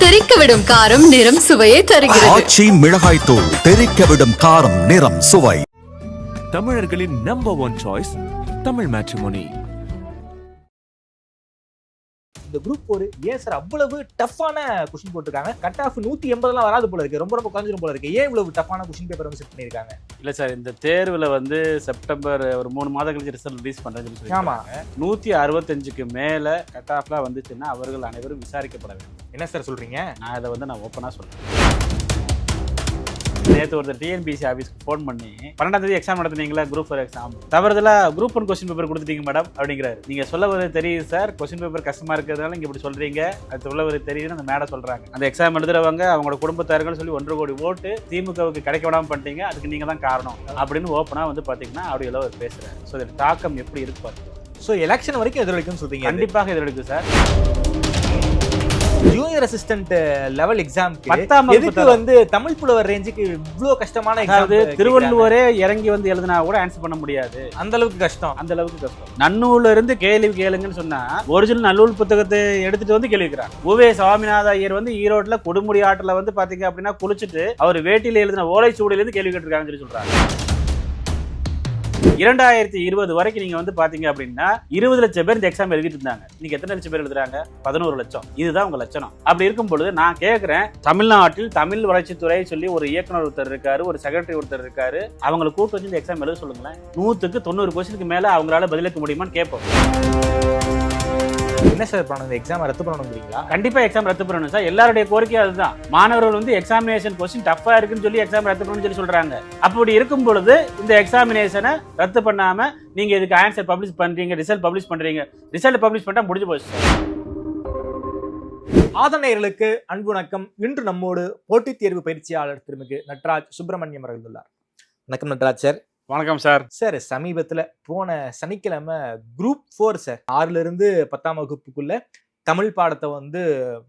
தெறிக்க விடும் காரம் நிறம் சுவையை தருகிறது. ஆச்சி மிளகாய் தூள் தெறிக்க விடும் காரம் நிறம் சுவை. தமிழர்களின் number one choice Tamil matrimony இந்த குரூப் ஒரு ஏன் சார் அவ்வளவு டஃப்பான கொஸ்டின் போட்டிருக்காங்க. கட் ஆஃப் நூத்தி எண்பதுலாம் வராது போல இருக்கு. ரொம்ப ரொம்ப குறைஞ்சிரும் போல இருக்கு. ஏன் இவ்வளவு டஃப்பான கொஸ்டின் பேப்பர் வந்து செட் பண்ணிருக்காங்க இல்ல சார் இந்த தேர்வுல வந்து செப்டம்பர் ஒரு மூணு மாதம் கழிச்சு ரிசல்ட் ரிலீஸ் பண்றேன்னு சொல்லி ஆமா. நூத்தி அறுபத்தஞ்சுக்கு மேல கட் ஆஃப்லாம் வந்துச்சுன்னா அவர்கள் அனைவரும் விசாரிக்கப்பட வேண்டும். என்ன சார் சொல்றீங்க? நான் இதை வந்து நான் ஓப்பனா சொல்றேன். நேற்று ஒருத்தர் டிஎன்பிசி ஆஃபீஸ்க்கு ஃபோன் பண்ணி பன்னெண்டாம் தேதி எக்ஸாம் நடத்துனீங்களா குரூப் ஃபோர் எக்ஸாம் தவறுதலா குரூப் ஒன் கொஸ்டின் பேப்பர் கொடுத்துட்டீங்க மேடம் அப்படிங்கிறாரு. நீங்க சொல்ல வரது தெரியுது சார் கொஸ்டின் பேப்பர் கஷ்டமா இருக்கிறதுனால நீங்க இப்படி சொல்றீங்க. அது சொல்ல வரது தெரியுதுன்னு அந்த மேடம் சொல்றாங்க. அந்த எக்ஸாம் எழுதுறவங்க அவங்களோட குடும்பத்தார்கள் சொல்லி ஒன்றரை கோடி ஓட்டு திமுகவுக்கு கிடைக்க விடாம பண்ணிட்டீங்க. அதுக்கு நீங்க தான் காரணம் அப்படின்னு ஓப்பனா வந்து பாத்தீங்கன்னா ஆடியோல அவர் பேசுறாரு. ஸோ இதோட தாக்கம் எப்படி இருக்கு சோ எலெக்ஷன் வரைக்கும் எதிரொலிக்கும் சொல்றீங்க. கண்டிப்பாக எதிர்க்கு sir junior assistant level exam பத்தாம் வகுப்பு எதுக்கு. வந்து தமிழ் புலவர் ரேஞ்சுக்கு இவ்ளோ கஷ்டமான எக்ஸாம் திருவள்ளுவரே இறங்கி வந்து எழுதினா கூட ஆன்சர் பண்ண முடியாது. அந்த அளவுக்கு கஷ்டம். அந்த அளவுக்கு கஷ்டம். நன்னூல்ல இருந்து கேள்வி கேளுங்கன்னு சொன்னா ஒரிஜினல் நல்லூல் புத்தகத்தை எடுத்துட்டு வந்து கேள்வி கேட்கிறாங்க உவே சுவாமிநாத ஐயர் வந்து ஈரோட்ல கொடுமுடி ஆற்றுல வந்து பாத்தீங்க அப்படின்னா குளிச்சுட்டு அவர் வேட்டியில எழுதின ஓலைச்சூடில இருந்து கேள்வி கேட்டிருக்காங்கன்னு சொல்லி சொல்றாங்க. இரண்டாயிரத்தி இருபது வரைக்கும் நீங்க வந்து பாத்தீங்க அப்படின்னா இருபது லட்சம் பேர் இந்த எக்ஸாம் எழுதிட்டு இருந்தாங்க. இன்னைக்கு எத்தனை லட்சம் பேர் எழுதுறாங்க? பதினோரு லட்சம். இதுதான் உங்க லட்சணம். அப்படி இருக்கும் பொழுது நான் கேட்கிறேன் தமிழ்நாட்டில் தமிழ் வளர்ச்சித்துறை சொல்லி ஒரு இயக்குனர் ஒருத்தர் இருக்காரு ஒரு செக்ரட்டரி ஒருத்தர் இருக்காரு. அவங்களை கூட்டு வச்சு இந்த எக்ஸாம் எழுத சொல்லுங்களேன். நூத்துக்கு தொண்ணூறு கொஸ்டினுக்கு மேல அவங்களால பதிலளிக்க முடியுமான்னு கேட்போம். என்ன சார் பண்ணணும்? எக்ஸாம் ரத்து பண்ணணுங்கிறீங்களா? கண்டிப்பா எக்ஸாம் ரத்து பண்ணணும் சார் எல்லாருடைய கோரிக்கையும் அதுதான். மாணவர்கள் வந்து எக்ஸாமினேஷன் கொஸ்டின் டஃபா இருக்குன்னு சொல்லி எக்ஸாம் ரத்து பண்ணணும்னு சொல்லி சொல்றாங்க. அப்படி இருக்கும் பொழுது இந்த எக்ஸாமினேஷனை ரத்து பண்ணாம நீங்க இதுக்கு ஆன்சர் பப்ளிஷ் பண்றீங்க ரிசல்ட் பப்ளிஷ் பண்றீங்க. ரிசல்ட் பப்ளிஷ் பண்ணா முடிஞ்சு போச்சு சார். ஆதனையர்களுக்கு அன்பு வணக்கம். இன்று நம்மோடு போட்டித் தேர்வு பயிற்சியாளர் திருமிகு நட்ராஜ் சுப்பிரமணியம் அவர்கள் உள்ளார். வணக்கம் நட்ராஜ் சார் வணக்கம் சார். சார் சமீபத்துல போன சனிக்கிழமை குரூப் ஃபோர் சார். ஆறுல இருந்து பத்தாம் வகுப்புக்குள்ள தமிழ் பாடத்தை வந்து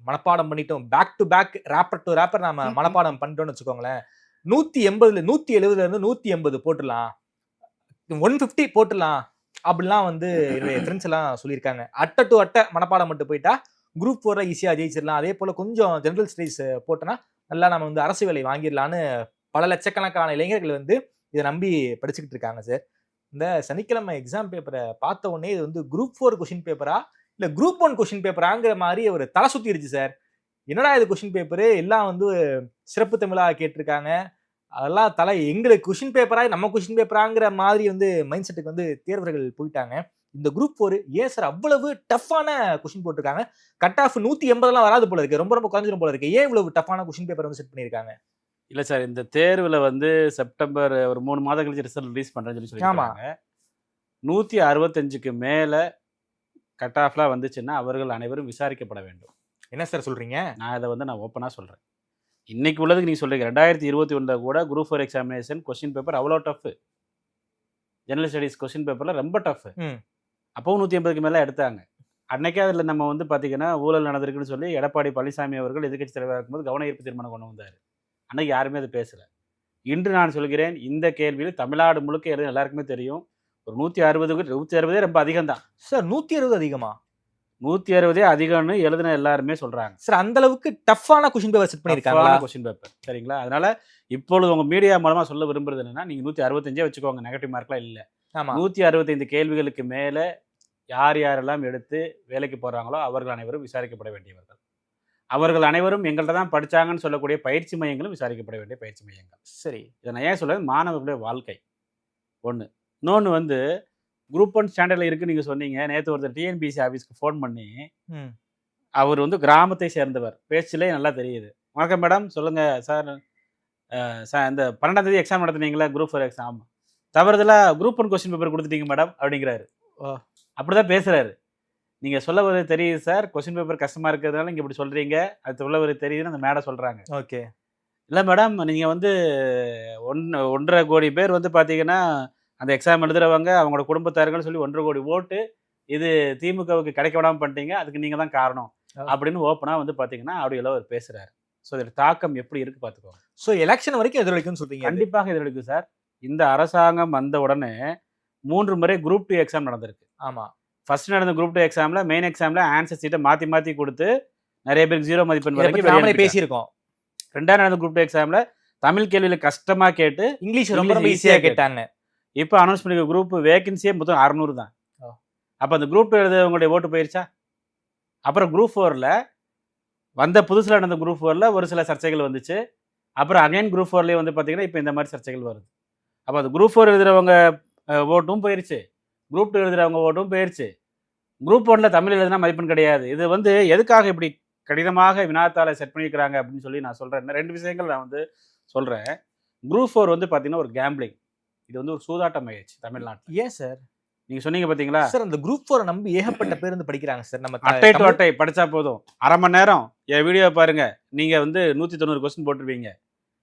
மனப்பாடம் பண்ணிட்டோம். Back to back wrapper to wrapper நாம. மனப்பாடம் பண்ணிட்டோம்னு வச்சுக்கோங்களேன். நூத்தி எண்பதுல நூத்தி எழுபதுல இருந்து நூத்தி எண்பது போட்டுடலாம். ஒன் பிப்டி போட்டுடலாம். அப்படிலாம் வந்து என்னுடைய ஃப்ரெண்ட்ஸ் எல்லாம் சொல்லியிருக்காங்க. அட்டை டு அட்டை மனப்பாடம் மட்டும் போயிட்டா குரூப் ஃபோரை ஈஸியாக ஜெயிச்சிடலாம். அதே போல கொஞ்சம் ஜெனரல் ஸ்டடீஸ் போட்டோன்னா நல்லா நம்ம வந்து அரசு வேலை வாங்கிடலான்னு பல லட்சக்கணக்கான இளைஞர்கள் வந்து இதை நம்பி படிச்சுக்கிட்டு இருக்காங்க சார் இந்த சனிக்கிழமை எக்ஸாம் பேப்பரை பார்த்த உடனே இது வந்து குரூப் ஃபோர் கொஷின் பேப்பரா இல்லை குரூப் ஒன் கொஷின் பேப்பராங்கிற மாதிரி ஒரு தலை சுற்றிடுச்சு சார் என்னடா இது கொஷின் பேப்பரு எல்லாம் வந்து சிறப்பு தமிழா கேட்டிருக்காங்க. அதெல்லாம் தலை எங்களுக்கு கொஷின் பேப்பராக நம்ம கொஷின் பேப்பராங்கிற மாதிரி வந்து மைண்ட் செட்டுக்கு வந்து தேர்வர்கள் போயிட்டாங்க. இந்த குரூப் ஃபோர் ஏன் சார் அவ்வளவு டஃப்பான கொஷின் போட்டிருக்காங்க? கட் ஆஃப் நூற்றி எண்பதெல்லாம் வராது போல இருக்கு. ரொம்ப ரொம்ப குறைஞ்சிரும் போல இருக்கு. ஏன் இவ்வளவு டஃப்பான கொஷின் பேப்பர் வந்து செட் பண்ணியிருக்காங்க? இல்ல சார் இந்த தேர்வுல வந்து செப்டம்பர் ஒரு மூணு மாதம் கழிச்சு ரிசல்ட் ரிலீஸ் பண்றேன்னு சொல்லி. சொல்லியிருக்காங்க நூத்தி அறுபத்தஞ்சுக்கு மேல கட் ஆஃப்லாம் வந்துச்சுன்னா அவர்கள் அனைவரும் விசாரிக்கப்பட வேண்டும். என்ன சார் சொல்றீங்க? நான் இதை வந்து நான் ஓப்பனாக சொல்கிறேன் இன்னைக்கு உள்ளதுக்கு நீங்கள் சொல்றீங்க ரெண்டாயிரத்தி இருபத்தி ஒன்றில் கூட group four examination question paper அவ்வளோ டஃப் ஜெனரல் ஸ்டடீஸ் கொஸ்டின் பேப்பரில் ரொம்ப டஃப். அப்போவும் நூற்றி ஐம்பதுக்கு மேலே எடுத்தாங்க. அன்னைக்கே அதில் நம்ம வந்து பார்த்தீங்கன்னா ஊழல் நடந்திருக்குன்னு சொல்லி எடப்பாடி பழனிசாமி அவர்கள் எதிர்க்கட்சி தலைவராக இருக்கும்போது கவன ஈர்ப்பு தீர்மானம் கொண்டு வந்தார். அன்னைக்கு யாருமே அது பேசலை. இன்று நான் சொல்கிறேன் இந்த கேள்வியில் தமிழ்நாடு முழுக்க எழுத எல்லாருக்குமே தெரியும். ஒரு நூற்றி அறுபதுக்கு நூற்றி அறுபதே ரொம்ப அதிகம் தான் சார் நூத்தி அறுபது அதிகமா? நூற்றி அறுபதே அதிகம்னு எழுதின எல்லாருமே சொல்கிறாங்க சார் அந்த அளவுக்கு டஃப்பான கொஷின் பேப்பர் செட் பண்ணிருக்காங்களா கொஸ்டின் பேப்பர் சரிங்களா? அதனால இப்பொழுது உங்க மீடியா மூலமா சொல்ல விரும்புறது என்னன்னா நீங்க நூத்தி அறுபத்தஞ்சே வச்சுக்கோங்க நெகட்டிவ் மார்க்லாம் இல்ல. நூத்தி அறுபத்தைந்து கேள்விகளுக்கு மேல யார் யாரெல்லாம் எடுத்து வேலைக்கு போறாங்களோ அவர்கள் அனைவரும் விசாரிக்கப்பட வேண்டியவர்கள். அவர்கள் அனைவரும் எங்கள்கிட்ட தான் படிச்சாங்கன்னு சொல்லக்கூடிய பயிற்சி மையங்களும் விசாரிக்கப்பட வேண்டிய பயிற்சி மையங்கள். சரி. இதை நான் ஏன் சொல்றது மாணவர்களுடைய வாழ்க்கை. ஒன்று இன்னொன்று வந்து குரூப் ஒன் ஸ்டாண்டர்டில் இருக்குன்னு நீங்கள் சொன்னீங்க. நேற்று ஒருத்தர் டிஎன்பிசி ஆஃபீஸ்க்கு ஃபோன் பண்ணி. அவர் வந்து கிராமத்தை சேர்ந்தவர். பேச்சிலே நல்லா தெரியுது. வணக்கம் மேடம் சொல்லுங்க சார் சார் இந்த பன்னெண்டாம் தேதி எக்ஸாம் நடத்துனீங்களா குரூப் ஃபோர் எக்ஸாம் தவறுதலா குரூப் ஒன் கொஸ்டின் பேப்பர் கொடுத்துட்டீங்க மேடம் அப்படிங்கிறாரு. ஓ. அப்படிதான் பேசுறாரு. நீங்க சொல்ல வரது தெரியுது சார். கொஸ்டின் பேப்பர் கஷ்டமா இருக்கிறதுனால நீங்க இப்படி சொல்றீங்க. அது சொல்ல வரது தெரியுதுன்னு அந்த மேடம் சொல்றாங்க. ஓகே. இல்லை மேடம் நீங்கள் வந்து ஒன் ஒன்றரை கோடி பேர் வந்து பார்த்தீங்கன்னா அந்த எக்ஸாம் எழுதுறவங்க அவங்களோட குடும்பத்தார்கள் சொல்லி ஒன்றரை கோடி ஓட்டு இது திமுகவுக்கு கிடைக்க விடாம பண்ணிட்டீங்க. அதுக்கு நீங்கள் தான் காரணம். அப்படின்னு ஓப்பனாக வந்து பார்த்தீங்கன்னா ஆடியோவில் அவர் பேசுகிறாரு ஸோ இதோட தாக்கம் எப்படி இருக்கு பார்த்துக்கோங்க சோ எலெக்ஷன் வரைக்கும் எதிரொலிக்கும்னு சொல்றீங்க அது. கண்டிப்பாக எதிரொலிக்கும் சார். இந்த அரசாங்கம் வந்த உடனே மூன்று முறை குரூப் டூ எக்ஸாம் நடந்திருக்கு. ஆமா. ஃபர்ஸ்ட் நடந்த குரூப் டூ எக்ஸாமில் மெயின் எக்ஸாமில் ஆன்சர் சீட்டை மாற்றி மாற்றி கொடுத்து நிறைய பேருக்கு ஜீரோ மதிப்பெண் வரைக்கும் நாமளே பேசியிருக்கோம். ரெண்டாவது நடந்த குரூப் எக்ஸாம்ல தமிழ் கேள்வியில கஷ்டமா கேட்டு இங்கிலீஷ் ரொம்ப ரொம்ப இங்கிலீஷ் ஈஸியா easy-ஆ கேட்டாங்க இப்போ அனௌன்ஸ் பண்ணிருக்க குரூப் வேகன்சியே மொத்தம் அறநூறு தான். அப்போ அந்த குரூப் எழுதுறவங்களுடைய ஓட்டு போயிருச்சா? அப்புறம் குரூப் ஃபோரில் வந்த புதுசில் நடந்த குரூப் ஃபோரில் ஒரு சில சர்ச்சைகள் வந்துச்சு. அப்புறம் அகைன் குரூப் ஃபோர்லேயே வந்து பார்த்தீங்கன்னா இப்போ இந்த மாதிரி சர்ச்சைகள் வருது. அப்போ அந்த குரூப் ஃபோர் எழுதுறவங்க அஹ், ஓட்டும் போயிருச்சு. குரூப் டூ எழுதுறவங்க ஓட்டும் போயிருச்சு. குரூப் ஒன்ல தமிழ் எழுதுனா மதிப்பெண் கிடையாது. இது வந்து எதுக்காக இப்படி கடினமாக வினாத்தாளை செட் பண்ணியிருக்கிறாங்க அப்படின்னு சொல்லி நான் சொல்கிறேன் ரெண்டு விஷயங்கள் நான் வந்து சொல்கிறேன் குரூப் ஃபோர் வந்து பார்த்தீங்கன்னா ஒரு கேம்பிளிங் இது வந்து ஒரு சூதாட்டம் ஆயிடுச்சு தமிழ்நாட்டில். ஏன் சார்? நீங்க சொன்னீங்க பாத்தீங்களா? சார் அந்த குரூப் ஃபோரை நம்பி ஏகப்பட்ட பேர் வந்து படிக்கிறாங்க சார். நம்ம அட்டை டு அட்டை படிச்சா போதும். அரை மணி நேரம். என் வீடியோ பாருங்க. நீங்க வந்து நூத்தி தொண்ணூறு கொஸ்டின் போட்டுருவீங்க.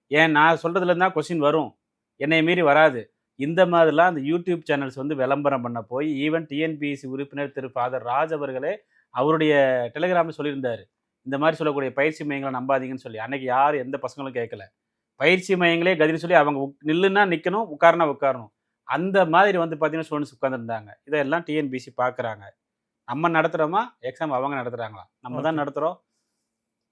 ஏன் நான் சொல்றதுல இருந்தா கொஸ்டின் வரும். என்னை மீறி வராது. இந்த மாதிரிலாம் அந்த யூடியூப் சேனல்ஸ் வந்து விளம்பரம் பண்ண போய் ஈவன் டிஎன்பிஎஸ்சி உறுப்பினர் திரு ஃபாதர் ராஜ் அவர்களே அவருடைய டெலிகிராமில் சொல்லியிருந்தாரு. இந்த மாதிரி சொல்லக்கூடிய பயிற்சி மையங்களை நம்பாதீங்கன்னு சொல்லி. அன்னைக்கு யார் எந்த பசங்களும் கேட்கல. பயிற்சி மையங்களே கதின்னு சொல்லி அவங்க உக்- நில்லுன்னா நிற்கணும் உட்காருனா உட்காரணும். அந்த மாதிரி வந்து பார்த்தீங்கன்னா ஸ்டூடெண்ட்ஸ் உட்காந்துருந்தாங்க இதெல்லாம் டிஎன்பிசி பார்க்குறாங்க நம்ம நடத்துகிறோமா எக்ஸாம் அவங்க நடத்துகிறாங்களா நம்ம தான். நடத்துகிறோம்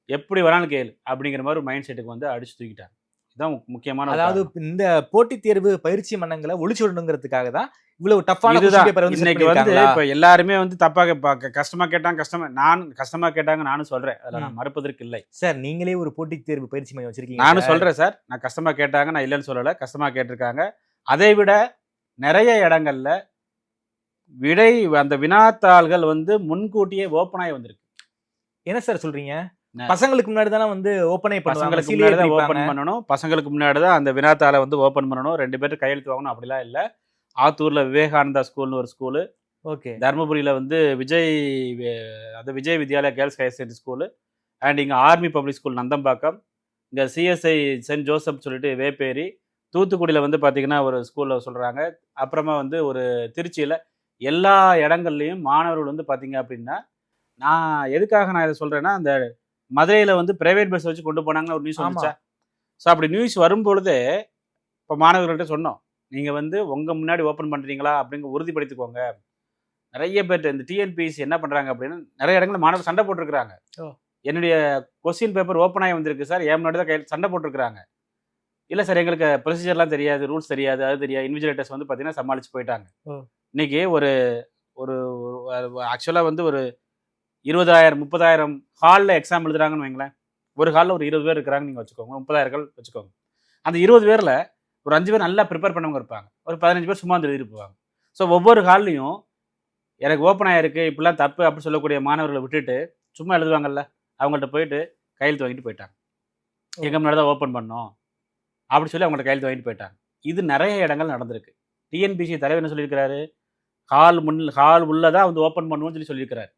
எப்படி வேணாலும் கேளு அப்படிங்கிற மாதிரி ஒரு மைண்ட் செட்டுக்கு வந்து அடிச்சு தூக்கிட்டாங்க. இதுதான் முக்- முக்கியமான அதாவது. இந்த போட்டித் தேர்வு பயிற்சி மன்னங்களை ஒளிச்சு விடணுங்கிறதுக்காக தான் இவ்வளவு டஃப்பான இன்னைக்கு வந்து? இப்ப எல்லாருமே வந்து தப்பா கேட்பாங்க கஷ்டமா கேட்டாங்க கஷ்டமா நான் கஷ்டமா கேட்டாங்க நானும் சொல்றேன் அதுல நான் ம். மறுப்பதற்கு இல்லை சார் நீங்களே ஒரு போட்டித் தேர்வு பயிற்சி மையம் வச்சிருக்கீங்க நானும். சொல்றேன் சார் நான் கஷ்டமா கேட்டாங்க நான் இல்லைன்னு சொல்லல கஷ்டமா கேட்டிருக்காங்க அதை விட நிறைய இடங்கள்ல விடை அந்த வினாத்தாள்கள் வந்து முன்கூட்டியே ஓப்பன் ஆகி வந்திருக்கு என்ன சார் சொல்றீங்க? பசங்களுக்கு முன்னாடி தானே வந்து ஓப்பனே பசங்களுக்கு முன்னாடி தான். ஓப்பன் பண்ணணும். பசங்களுக்கு முன்னாடி தான் அந்த வினாத்தாளை வந்து ஓப்பன் பண்ணணும். ரெண்டு பேரும் கையெழுத்து வாங்கணும். அப்படிலாம் இல்லை. ஆத்தூர்ல விவேகானந்தா ஸ்கூல்னு ஒரு ஸ்கூலு. ஓகே. தருமபுரியில் வந்து விஜய் அது Vijay Vidyalaya girls higher secondary school. And இங்கே ஆர்மி பப்ளிக் ஸ்கூல் நந்தம்பாக்கம். இங்கே சிஎஸ்ஐ சென்ட் ஜோசப் சொல்லிட்டு வேப்பேரி. தூத்துக்குடியில் வந்து பார்த்தீங்கன்னா ஒரு ஸ்கூலில் சொல்கிறாங்க அப்புறமா வந்து ஒரு திருச்சியில் எல்லா இடங்கள்லையும் மாணவர்கள் வந்து பார்த்தீங்க அப்படின்னா நான் எதுக்காக நான் இதை சொல்கிறேன்னா அந்த மதுரையில் வந்து பிரைவேட் பஸ் வச்சு கொண்டு போனாங்கன்னு ஒரு நியூஸ். வந்துச்சா? ஸோ அப்படி நியூஸ் வரும்பொழுதே இப்போ மாணவர்கள்ட்ட சொன்னோம். நீங்கள் வந்து உங்கள் முன்னாடி ஓப்பன் பண்ணுறீங்களா அப்படிங்க உறுதிப்படுத்திக்கோங்க. நிறைய பேர் இந்த டிஎன்பிஎஸ்சி என்ன பண்றாங்க அப்படின்னா நிறைய இடங்கள்ல மாணவர் சண்டை போட்டிருக்கிறாங்க. என்னுடைய கொஸ்டின் பேப்பர் ஓப்பன் ஆகி வந்திருக்கு சார். என் முன்னாடி தான் கையில் சண்டை போட்டிருக்கிறாங்க. இல்லை சார் எங்களுக்கு ப்ரொசீஜர்லாம் தெரியாது ரூல்ஸ் தெரியாது அது தெரியாது. இன்விஜிலேட்டர்ஸ் வந்து பார்த்தீங்கன்னா சமாளிச்சு போயிட்டாங்க. இன்னைக்கு ஒரு ஒரு ஆக்சுவலாக வந்து ஒரு இருபதாயிரம் முப்பதாயிரம் ஹாலில் எக்ஸாம் எழுதுறாங்கன்னு வைங்களேன். ஒரு ஹாலில் ஒரு இருபது பேர் இருக்கிறாங்கன்னு நீங்கள் வச்சுக்கோங்க. முப்பதாயிரம் வச்சுக்கோங்க. அந்த இருபது பேரில் ஒரு அஞ்சு பேர் நல்லா ப்ரிப்பேர் பண்ணவங்க இருப்பாங்க. ஒரு பதினஞ்சு பேர் சும்மா எழுதிட்டு போவாங்க. ஸோ ஒவ்வொரு ஹால்லையும் எனக்கு ஓப்பன் ஆயிருக்கு இப்படிலாம் தப்பு அப்படி சொல்லக்கூடிய மாணவர்களை விட்டுட்டு சும்மா எழுதுவாங்கல்ல அவங்கள்ட்ட போயிட்டு கையெழுத்து வாங்கிட்டு போயிட்டாங்க. எங்க முன்னாடி தான் ஓப்பன் பண்ணோம். அப்படி சொல்லி அவங்கள்ட்ட கையெழுத்து வாங்கிட்டு போயிட்டாங்க. இது நிறைய இடங்கள் நடந்திருக்கு. டிஎன்பிசி தலைவர் என்ன சொல்லியிருக்கிறாரு? ஹால் முன் ஹால் உள்ளதான் வந்து ஓப்பன் பண்ணுவோம்னு சொல்லி சொல்லியிருக்கிறாரு.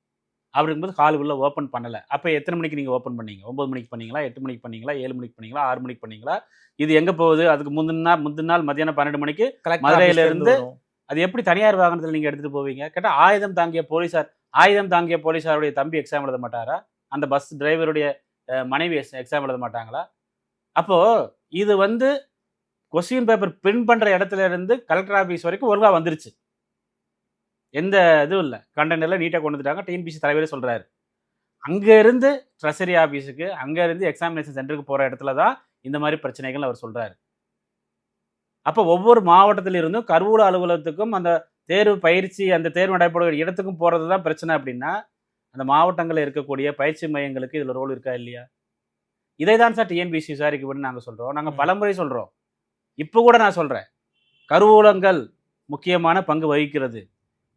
அப்படி இருக்கும்போது ஹால் உள்ள ஓப்பன் பண்ணலை. அப்போ எத்தனை மணிக்கு நீங்கள் ஓப்பன் பண்ணீங்க? ஒம்பது மணிக்கு பண்ணீங்களா? எட்டு மணிக்கு பண்ணீங்களா? ஏழு மணிக்கு பண்ணீங்களா? ஆறு மணிக்கு பண்ணீங்களா? இது எங்கே போகுது? அதுக்கு முந்தின நாள் முந்தின நாள் மத்தியானம் பன்னெண்டு மணிக்கு Collector மதுரையில office ல இருந்து வரும். அது எப்படி தனியார் வாகனத்தில் நீங்கள் எடுத்துகிட்டு போவீங்க? கேட்டால் ஆயுதம் தாங்கிய போலீஸார் ஆயுதம் தாங்கிய போலீஸாருடைய தம்பி எக்ஸாம் எழுத மாட்டாரா? அந்த பஸ் டிரைவருடைய மனைவி எக்ஸாம் எழுத மாட்டாங்களா? அப்போது இது வந்து கொஸ்டின் பேப்பர் பிரிண்ட் பண்ணுற இடத்துல இருந்து கலெக்டர் ஆஃபீஸ் வரைக்கும் ஒழுங்காக வந்துருச்சு. எந்த இதுவும் இல்லை. கண்டெய்னரில் நீட்டாக கொண்டு வந்துட்டாங்க. டிஎன்பிசி தலைவரே சொல்கிறாரு அங்கே இருந்து ட்ரெஷரி ஆஃபீஸுக்கு அங்கே இருந்து எக்ஸாமினேஷன் சென்டருக்கு போகிற இடத்துல தான் இந்த மாதிரி பிரச்சனைகள் அவர் சொல்கிறாரு அப்போ ஒவ்வொரு மாவட்டத்தில் இருந்தும் கருவூல அலுவலகத்துக்கும் அந்த தேர்வு பயிற்சி அந்த தேர்வு நடைபெறுகிற இடத்துக்கும் போகிறது தான் பிரச்சனை அப்படின்னா அந்த மாவட்டங்களில் இருக்கக்கூடிய பயிற்சி மையங்களுக்கு இதில் ரோல் இருக்கா இல்லையா? இதை தான் சார் டிஎன்பிசி விசாரிக்கப்பட்டு நாங்கள் சொல்கிறோம் நாங்கள். பலமுறை சொல்கிறோம் இப்போ கூட நான் சொல்கிறேன் கருவூலங்கள் முக்கியமான பங்கு வகிக்கிறது.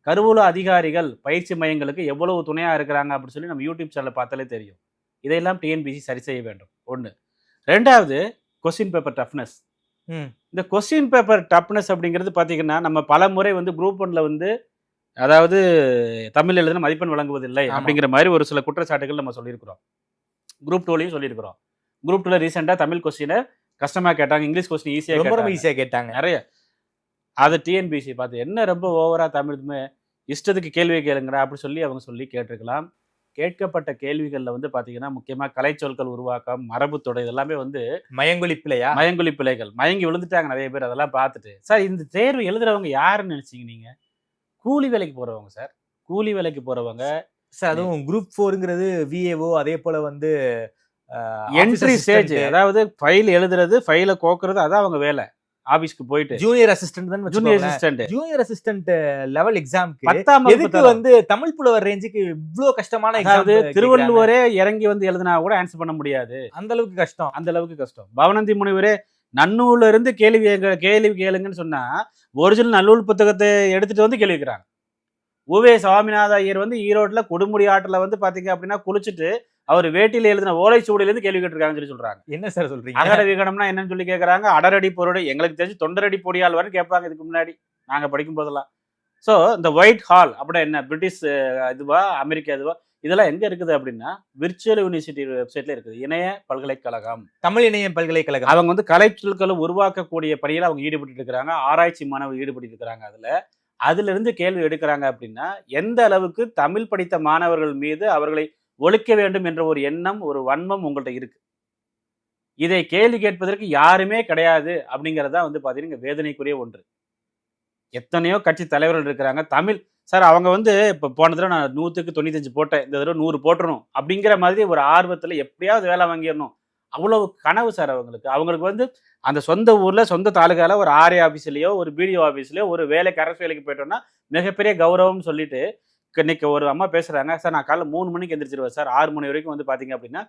கருவூல அதிகாரிகள் பயிற்சி மையங்களுக்கு எவ்வளவு துணையாக இருக்கிறாங்க அப்படின்னு சொல்லி நம்ம யூடியூப் சேனலை பார்த்தாலே தெரியும். இதையெல்லாம் டிஎன்பிசி சரி செய்ய வேண்டும். ஒன்று ரெண்டாவது கொஸ்டின் பேப்பர் டஃப்னஸ். இந்த கொஸ்டின் பேப்பர் டஃப்னஸ் அப்படிங்கிறது பார்த்தீங்கன்னா நம்ம பல முறை வந்து குரூப் ஒன்ல வந்து அதாவது தமிழ் எழுதின மதிப்பெண் வழங்குவதில்லை. அப்படிங்கிற மாதிரி ஒரு சில குற்றச்சாட்டுகள் நம்ம சொல்லியிருக்கிறோம். குரூப் டூலையும் சொல்லியிருக்கிறோம். குரூப் டூல ரீசெண்டாக தமிழ் கொஸ்டினை கஷ்டமாக கேட்டாங்க இங்கிலீஷ் கொஸ்டின் ஈஸியாக ரொம்ப ரொம்ப கேட்டாங்க. ஈஸியா கேட்டாங்க. நிறைய. அது டிஎன்பிசி பார்த்து என்ன ரொம்ப ஓவரா தமிழுமே இஷ்டத்துக்கு கேள்வி கேளுங்கடா அப்படி சொல்லி அவங்க சொல்லி கேட்டிருக்கலாம். கேட்கப்பட்ட கேள்விகளில் வந்து பார்த்தீங்கன்னா முக்கியமாக கலைச்சொற்கள் உருவாக்கம் மரபு தொடை இதெல்லாமே வந்து மயங்கொலி பிள்ளையா மயங்கொலி பிழைகள். மயங்கி விழுந்துட்டாங்க நிறைய பேர் அதெல்லாம் பார்த்துட்டு. சார் இந்த தேர்வு எழுதுறவங்க யாருன்னு நினைச்சீங்க நீங்க? கூலி வேலைக்கு போறவங்க சார். கூலி வேலைக்கு போறவங்க. சார் அதுவும் குரூப் ஃபோருங்கிறது விஏஓ அதே போல வந்து என்ட்ரி ஸ்டேஜ் அதாவது ஃபைல் எழுதுறது ஃபைலை கோக்குறது அதான் அவங்க வேலை. ஆபீஸ்க்கு போயிட்டு. ஜூனியர் அசிஸ்டன்ட் தான் junior assistant junior assistant level எக்ஸாம்க்கு பத்தாம் எதுக்கு. வந்து தமிழ் புலவர் ரேஞ்சுக்கு இவ்ளோ கஷ்டமான எக்ஸாம் திருவள்ளுவரே இறங்கி வந்து எழுதினா கூட ஆன்சர் பண்ண முடியாது. அந்த அளவுக்கு கஷ்டம். அந்த அளவுக்கு கஷ்டம். பவனந்தி முனிவரே நன்னூல்ல இருந்து கேள்வி கேள்வி கேளுங்கன்னு சொன்னா ஒரிஜினல் நல்லூல் புத்தகத்தை எடுத்துட்டு வந்து கேள்வி கேட்கிறாங்க உவே சுவாமிநாத ஐயர் வந்து ஈரோட்ல கொடுமுடி ஆற்றுல வந்து பாத்தீங்க அப்படின்னா குளிச்சுட்டு அவர் வேட்டியில எழுதின ஓலைச்சுவடியில இருந்து கேள்வி கேட்டிருக்காங்கன்னு சொல்லி சொல்றாங்க. என்ன சார் சொல்றீங்க? அகட விகடம்னா என்னன்னு சொல்லி கேக்குறாங்க. அடரடி பொருள் எங்களுக்கு தெரிஞ்சு தொண்டரடி பொடியால் வரை கேட்பாங்க இதுக்கு முன்னாடி. நாங்க படிக்கும் போதெல்லாம். ஸோ இந்த ஒயிட் ஹால் அப்படின்னா என்ன? பிரிட்டிஷ் இதுவா? அமெரிக்கா இதுவா? இதெல்லாம் எங்க இருக்குது அப்படின்னா விர்ச்சுவல் யூனிவர்சிட்டி வெப்சைட்ல இருக்குது. இணைய பல்கலைக்கழகம். தமிழ் இணைய பல்கலைக்கழகம். அவங்க வந்து கலைச்சொற்களை உருவாக்கக்கூடிய பணியில அவங்க ஈடுபட்டு இருக்கிறாங்க. ஆராய்ச்சி மாணவர்கள் ஈடுபட்டு இருக்கிறாங்க அதுல. அதுல இருந்து கேள்வி எடுக்கிறாங்க அப்படின்னா எந்த அளவுக்கு தமிழ் படித்த மாணவர்கள் மீது அவர்களை ஒழிக்க வேண்டும் என்ற ஒரு எண்ணம் ஒரு வன்மம் உங்கள்ட்ட இருக்கு. இதை கேள்வி கேட்பதற்கு யாருமே கிடையாது அப்படிங்கிறது தான் வந்து பார்த்தீங்கன்னா வேதனைக்குரிய ஒன்று. எத்தனையோ கட்சி தலைவர்கள் இருக்கிறாங்க. தமிழ் சார் அவங்க வந்து இப்போ போன தடவை நான் நூற்றுக்கு தொண்ணூத்தஞ்சு போட்டேன். இந்த தடவை நூறு போட்டுறணும் அப்படிங்கிற மாதிரி ஒரு ஆர்வத்தில் எப்படியாவது வேலை வாங்கிடணும். அவ்வளவு கனவு சார் அவங்களுக்கு. அவங்களுக்கு வந்து அந்த சொந்த ஊரில் சொந்த தாலுகாவில் ஒரு ஆர்ஏ ஆஃபீஸ்லேயோ ஒரு பிடிஓ ஆஃபீஸ்லேயோ ஒரு வேலைக்கு அரசு வேலைக்கு போயிட்டோம்னா மிகப்பெரிய கௌரவம்னு சொல்லிட்டு இன்னைக்கு ஒரு அம்மா பேசுகிறாங்க சார் நான் காலைல மூணு மணிக்கு எந்திரிச்சிருவேன் சார். ஆறு மணி வரைக்கும் வந்து பார்த்தீங்க அப்படின்னா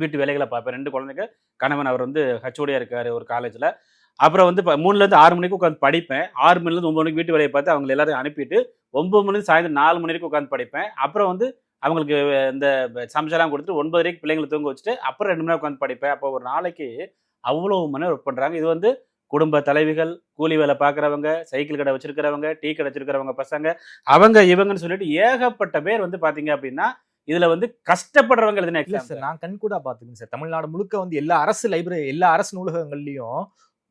வீட்டு வேலைகளை பார்ப்பேன் ரெண்டு குழந்தைங்க கணவன் அவர் வந்து ஹச்ஓடியா இருக்கார் ஒரு காலேஜில் அப்புறம் வந்து இப்போ மூணுலேருந்து ஆறு மணிக்கு உட்காந்து படிப்பேன். ஆறு மணிலேருந்து ஒம்பது மணிக்கு வீட்டு வேலையை பார்த்து அவங்க எல்லாரும் அனுப்பிட்டு ஒம்பது மணிலேருந்து சாயந்தரம் நாலு மணி வரைக்கும் உட்காந்து படிப்பேன். அப்புறம் வந்து அவங்களுக்கு இந்த சமைச்செல்லாம் கொடுத்துட்டு ஒன்பது வரைக்கும் பிள்ளைங்களை தூங்க வச்சுட்டு அப்புறம் ரெண்டு மணி உட்காந்து படிப்பேன். அப்போ ஒரு நாளைக்கு அவ்வளோ மணி ஒர்க் பண்ணுறாங்க இது வந்து குடும்ப தலைவிகள் கூலி வேலை பார்க்குறவங்க சைக்கிள் கடை வச்சிருக்கிறவங்க டீ கடை வச்சிருக்கிறவங்க பசங்க அவங்க இவங்கன்னு சொல்லிட்டு ஏகப்பட்ட பேர் வந்து பாத்தீங்க அப்படின்னா இதுல வந்து கஷ்டப்படுறவங்க எழுதின exam. சார் நான் கண்கூடா பாத்துக்கேன் சார். தமிழ்நாடு முழுக்க வந்து எல்லா அரசு லைப்ரரி எல்லா அரசு நூலகங்கள்லயும்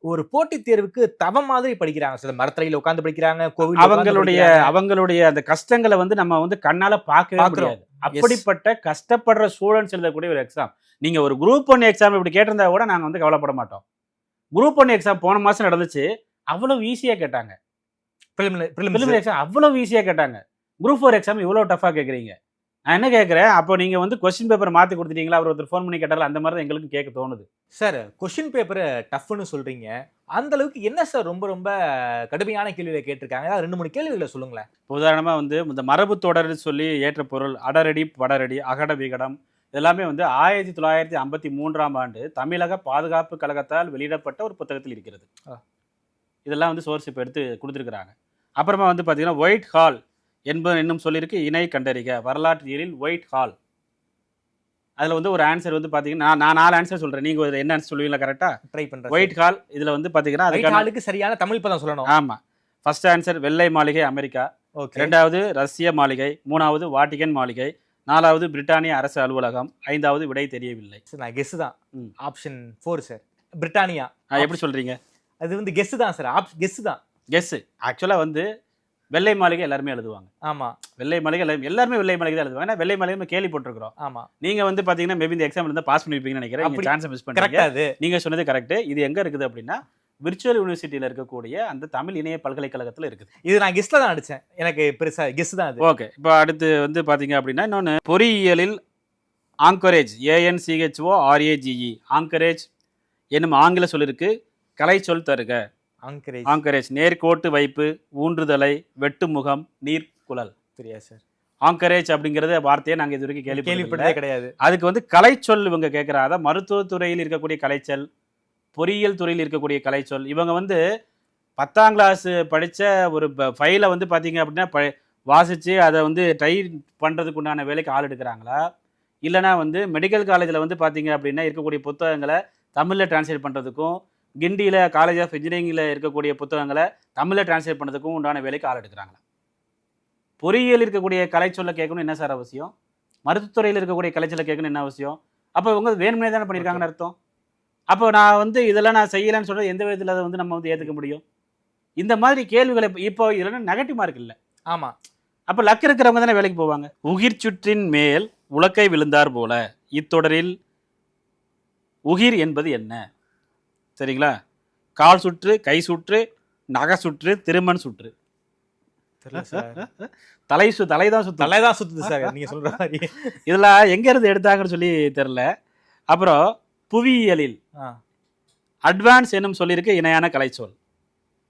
ஒரு போட்டித் தேர்வுக்கு தவம் மாதிரி படிக்கிறாங்க சார். மரத்தரையில உட்கார்ந்து படிக்கிறாங்க கோவில் அவங்களுடைய அவங்களுடைய அந்த கஷ்டங்களை வந்து நம்ம வந்து கண்ணால பார்க்கவே. முடியாது. அப்படிப்பட்ட கஷ்டப்படுற ஸ்டூடெண்ட்ஸ் எழுதக்கூடிய ஒரு எக்ஸாம் நீங்க ஒரு குரூப் ஒன் எக்ஸாம் இப்படி கேட்டிருந்தா கூட நாங்க வந்து கவலைப்பட மாட்டோம். குரூப் ஒன் எக்ஸாம் போன மாசம் நடந்துச்சு. அவ்வளவு ஈஸியா கேட்டாங்க. பிலிமினரி எக்ஸாம் அவ்வளவு ஈஸியா கேட்டாங்க. குரூப் ஃபோர் எக்ஸாம் இவ்வளவு டஃபா கேக்குறீங்க. நான் என்ன கேட்கறேன் அப்போ நீங்க வந்து கொஸ்டின் பேப்பர் மாத்தி கொடுத்துட்டீங்களா? அவர் ஒருத்தர் ஃபோன் பண்ணி கேட்டால அந்த மாதிரி தான் எங்களுக்கு கேட்க தோணுது. சார் கொஸ்டின் பேப்பரை டஃப்னு சொல்றீங்க. அந்த அளவுக்கு என்ன சார் ரொம்ப ரொம்ப கடுமையான கேள்விகளை கேட்டிருக்காங்க? ஏதாவது ரெண்டு மூணு கேள்விகளை சொல்லுங்களேன். இப்போ உதாரணமா வந்து இந்த மரபு தொடர்னு சொல்லி ஏற்ற பொருள் அடரடி வடரடி அகட விகடம் இதெல்லாமே வந்து ஆயிரத்தி தொள்ளாயிரத்தி ஐம்பத்தி மூன்றாம் ஆண்டு தமிழக பாதுகாப்பு கழகத்தால் வெளியிடப்பட்ட ஒரு புத்தகத்தில் இருக்கிறது. இதெல்லாம் வந்து சோர்ஸ் இப்போ எடுத்து கொடுத்துருக்குறாங்க. அப்புறமா வந்து பார்த்தீங்கன்னா ஒயிட் ஹால் என்பது என்னும் சொல்லியிருக்கு இணை கண்டறிக வரலாற்றியலில் ஒயிட் ஹால் அதில் வந்து ஒரு ஆன்சர் வந்து பார்த்தீங்கன்னா நான் நாலு ஆன்சர் சொல்கிறேன் நீங்கள் ஒரு என்ன ஆன்சர் சொல்லுவீங்களா கரெக்டாக ட்ரை பண்றேன் ஒயிட் ஹால் இதில் வந்து பார்த்தீங்கன்னா ஹாலுக்கு சரியான தமிழ் பதம் சொல்லணும். ஆமா. ஃபர்ஸ்ட் ஆன்சர் வெள்ளை மாளிகை அமெரிக்கா. ஓகே இரண்டாவது ரஷ்ய மாளிகை. மூணாவது வாட்டிகன் மாளிகை. நாலாவது பிரிட்டானிய அரசு அலுவலகம் ஐந்தாவது விடை தெரியவில்லை. சார் நான் கெஸ் தான். Option four sir Britannia? எப்படி சொல்றீங்க? அது வந்து கெஸ் தான் சார் ஆப் கெஸ் தான். கெஸ் ஆக்சுவலா வந்து வெள்ளை மாளிகை எல்லாருமே எழுதுவாங்க. ஆமா. வெள்ளை மாளிகை எல்லாரும் எல்லாருமே வெள்ளை மாளிகை தான் எழுதுவாங்க. ஏன்னா வெள்ளை மாளிகை நம்ம கேள்விப்பட்டிருக்கிறோம் ஆமா. நீங்க வந்து பாத்தீங்கன்னா மேபி இந்த எக்ஸாம் இருந்தா பாஸ் பண்ணிருப்பீங்கன்னு நினைக்கிறேன். நீங்க அப்படி- சான்ஸ் மிஸ் கரெக்டா பண்ணீங்க அது. நீங்க சொன்னது கரெக்ட் இது எங்க இருக்குது அப்படின்னா விர்ச்சுவல் யூனிவர்சிட்டியில இருக்கக்கூடிய அந்த தமிழ் இணைய பல்கலைக்கழகத்துல இருக்குது. இது நான் கெஸ்ட்ல தான் அடிச்சேன் எனக்கு பெருசா கெஸ் தான் அது. ஓகே இப்போ அடுத்து வந்து பாத்தீங்க அப்படின்னா இன்னொன்று பொறியியலில் ஆங்கரேஜ் ஏஎன்சிஹெச்ஓ ஆர்ஏஜிஇ ஆங்கரேஜ் என்னும் ஆங்கில சொல்லிருக்கு. கலை சொல் தருக. ஆங்கரேஜ் ஆங்கரேஜ் நேர்கோட்டு வைப்பு ஊன்றுதலை வெட்டுமுகம் நீர்க்குழல் தெரியா சார் ஆங்கரேஜ் அப்படிங்கறத வார்த்தையை நாங்க இது வரைக்கும் கேள்விப்பட்டதே கேள்விப்பட்டதே கிடையாது. அதுக்கு வந்து கலைச்சொல் இவங்க கேட்குறாங்க அதாவது மருத்துவத்துறையில் இருக்கக்கூடிய கலைச்சொல் பொறியியல் துறையில் இருக்கக்கூடிய கலைச்சொல். இவங்க வந்து பத்தாம் கிளாஸ் படித்த ஒரு ஃபைலை வந்து பார்த்தீங்க அப்படின்னா ப வாசித்து அதை வந்து ட்ரை பண்ணுறதுக்கு உண்டான வேலைக்கு ஆள் எடுக்கிறாங்களா? இல்லைனா வந்து மெடிக்கல் காலேஜில் வந்து பார்த்தீங்க அப்படின்னா இருக்கக்கூடிய புத்தகங்களை தமிழில் டிரான்ஸ்லேட் பண்ணுறதுக்கும் கிண்டியில் காலேஜ் ஆஃப் இன்ஜினியரிங்கில் இருக்கக்கூடிய புத்தகங்களை தமிழில் டிரான்ஸ்லேட் பண்ணுறதுக்கும் உண்டான வேலைக்கு ஆள் எடுக்கிறாங்களா? பொறியியல் இருக்கக்கூடிய கலைச்சொல்லை கேட்கணும் என்ன சார் அவசியம்? மருத்துவத்துறையில் இருக்கக்கூடிய கலைச்சொல்லை கேட்கணும் என்ன அவசியம்? அப்போ இவங்க வேணும்னே தானே பண்ணியிருக்காங்கன்னு அர்த்தம்? அப்போ நான் வந்து இதெல்லாம் நான் செய்யலைன்னு சொல்றது எந்த விதத்தில் அதை வந்து நம்ம வந்து ஏற்றுக்க முடியும்? இந்த மாதிரி கேள்விகளை இப்ப- இதெல்லாம் நெகட்டிவ் மார்க் இல்லை. ஆமா. அப்போ லக் இருக்கிறவங்க தானே வேலைக்கு போவாங்க? உகிர் சுற்றின் மேல் உலக்கை விழுந்தார் போல இத்தொடரில் உகிர் என்பது என்ன? சரிங்களா? கால் சுற்று கை சுற்று நகை சுற்று திருமண் சுற்று. தலை சு தலை தான் சுத்தம் தலைதான் சுத்துது சார் நீங்க சொல்ற மாதிரி. இதெல்லாம் எங்க இருந்து எடுத்தாங்கன்னு சொல்லி தெரியல. அப்புறம் புவியியலில். அட்வான்ஸ் என்னும் சொல்லியிருக்கு இணையான கலைச்சொல்.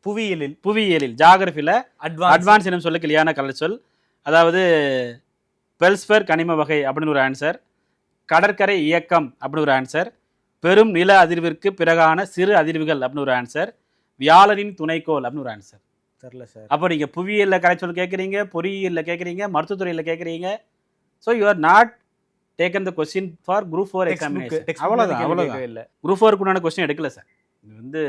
புவியியலில். புவியியலில் ஜாகிரபில அட்வான்ஸ் அட்வான்ஸ் என்னும் சொல்லுக்கு இணையான கலைச்சொல். அதாவது பெல்ஸ்பர் கனிம வகை அப்படின்னு ஒரு ஆன்சர் கடற்கரை இயக்கம் அப்படின்னு ஒரு ஆன்சர் பெரும் நில அதிர்விற்கு பிறகான சிறு அதிர்வுகள் அப்படின்னு ஒரு ஆன்சர் வியாழனின் துணைக்கோள் அப்படின்னு ஒரு ஆன்சர் தெரியல சார் அப்போ நீங்கள் புவியியலில் கலைச்சொல் கேட்குறீங்க பொறியியலில் கேட்குறீங்க மருத்துவத்துறையில் கேட்குறீங்க so you are not taken the question for group four examination அவ்வளோதான் அவ்வளோதான் இல்ல. குரூப் ஃபோருக்கு உண்டான கொஸ்டின் எடுக்கல சார் இது வந்து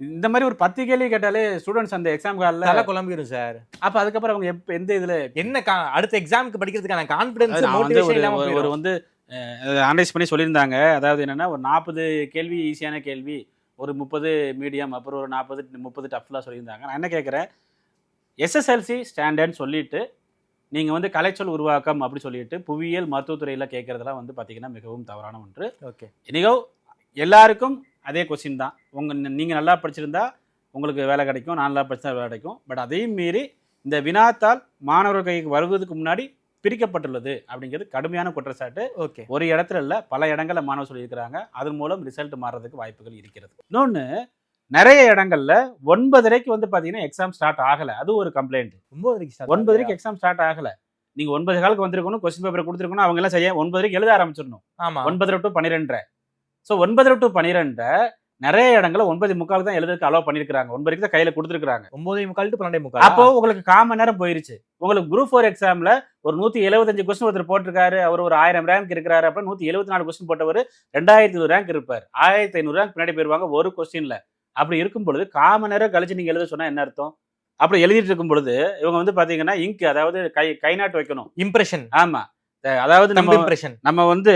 இந்த மாதிரி ஒரு பத்து கேள்வி கேட்டாலே ஸ்டூடெண்ட்ஸ் அந்த எக்ஸாம் தலை காலில் குழம்பிடும் சார் அப்போ அதுக்கப்புறம் அவங்க எப்போ எந்த இதில் என்ன கா- அடுத்த எக்ஸாமுக்கு படிக்கிறதுக்கான கான்பிடன்ஸ் நான் வந்து மோட்டிவேஷன் ஒரு. வந்து அனலைஸ் பண்ணி சொல்லியிருந்தாங்க. அதாவது என்னன்னா ஒரு நாற்பது கேள்வி ஈஸியான கேள்வி ஒரு முப்பது மீடியம் அப்புறம் ஒரு நாற்பது முப்பது டஃப்லாம் சொல்லியிருந்தாங்க. நான் என்ன கேட்குறேன்? எஸ்எஸ்எல்சி ஸ்டாண்டர்ட்னு சொல்லிட்டு நீங்கள் வந்து கலைச்சொல் உருவாக்கம் அப்படி சொல்லிட்டு புவியியல் மருத்துவத்துறையில் கேட்குறதெல்லாம் வந்து பார்த்தீங்கன்னா மிகவும் தவறான ஒன்று. ஓகே. எனிகோ எல்லாருக்கும் அதே கொஸ்டின் தான். உங்கள் நீங்கள் நல்லா படிச்சிருந்தா உங்களுக்கு வேலை கிடைக்கும் நான் நல்லா படிச்சா வேலை கிடைக்கும். பட் அதையும் மீறி இந்த வினாத்தால் மாணவர்கள் கைக்கு வருவதற்கு முன்னாடி பிரிக்கப்பட்டுள்ளது அப்படிங்கிறது கடுமையான குற்றச்சாட்டு. ஓகே. ஒரு இடத்துல இல்லை பல இடங்களில் மாணவர் சொல்லியிருக்கிறாங்க. அதன் மூலம் ரிசல்ட் மாறுறதுக்கு வாய்ப்புகள் இருக்கிறது. இன்னொன்று நிறைய இடங்கள்ல ஒன்பதரைக்கு வந்து பார்த்தீங்கன்னா எக்ஸாம் ஸ்டார்ட் ஆகலை. அது ஒரு கம்ப்ளைண்ட் ஒன்பதரைக்கு ஒன்பதரைக்கு எக்ஸாம் ஸ்டார்ட் ஆகலை. நீங்கள் ஒன்பது காலுக்கு வந்திருக்கணும் கொஸ்டின் பேப்பர் கொடுத்துருக்கணும் அவங்க எல்லாம் செய்ய ஒன்பதரைக்கு எழுத ஆரம்பிச்சிடணும். ஆமா. ஒன்பதரை டு பன்னிரெண்டரை. ஸோ ஒன்பதரை டு பன்னிரெண்டரை நிறைய இடங்கள்ல ஒன்பது முக்கால் தான் எழுதுறதுக்கு அலோவ் பண்ணியிருக்காங்க ஒன்பதுக்கு தான் கையில கொடுத்துருக்காங்க ஒன்பதே முக்கால் டு பன்னெண்டே முக்கால்? அப்போ உங்களுக்கு காமன் நேரம் போயிருச்சு. உங்களுக்கு குரூப் ஃபோர் எக்ஸாம்ல ஒரு நூத்தி எழுபத்தஞ்சு கொஸ்டின் ஒருத்தர் போட்டிருக்காரு. அவர் ஒரு ஆயிரம் ரேங்க் இருக்கிறாரு. அப்ப நூத்தி எழுபத்தி நாலு கொஸ்டின் போட்டவர் ரெண்டாயிரத்தி நூறு ரேங்க் இருப்பார். ஆயிரத்தி ஐநூறு ரேங்க் பின்னாடி போயிருவாங்க ஒரு கொஸ்டின்ல அப்படி இருக்கும் பொழுது காமன் நேரம் கழிச்சு நீங்க எழுத சொன்னா என்ன அர்த்தம்? அப்படி எழுதிட்டு இருக்கும் பொழுது இவங்க வந்து பாத்தீங்கன்னா இங்க் அதாவது கை கை நாட்டு வைக்கணும். இம்ப்ரெஷன் ஆமா. அதாவது நம்ம இம்ப்ரெஷன் நம்ம வந்து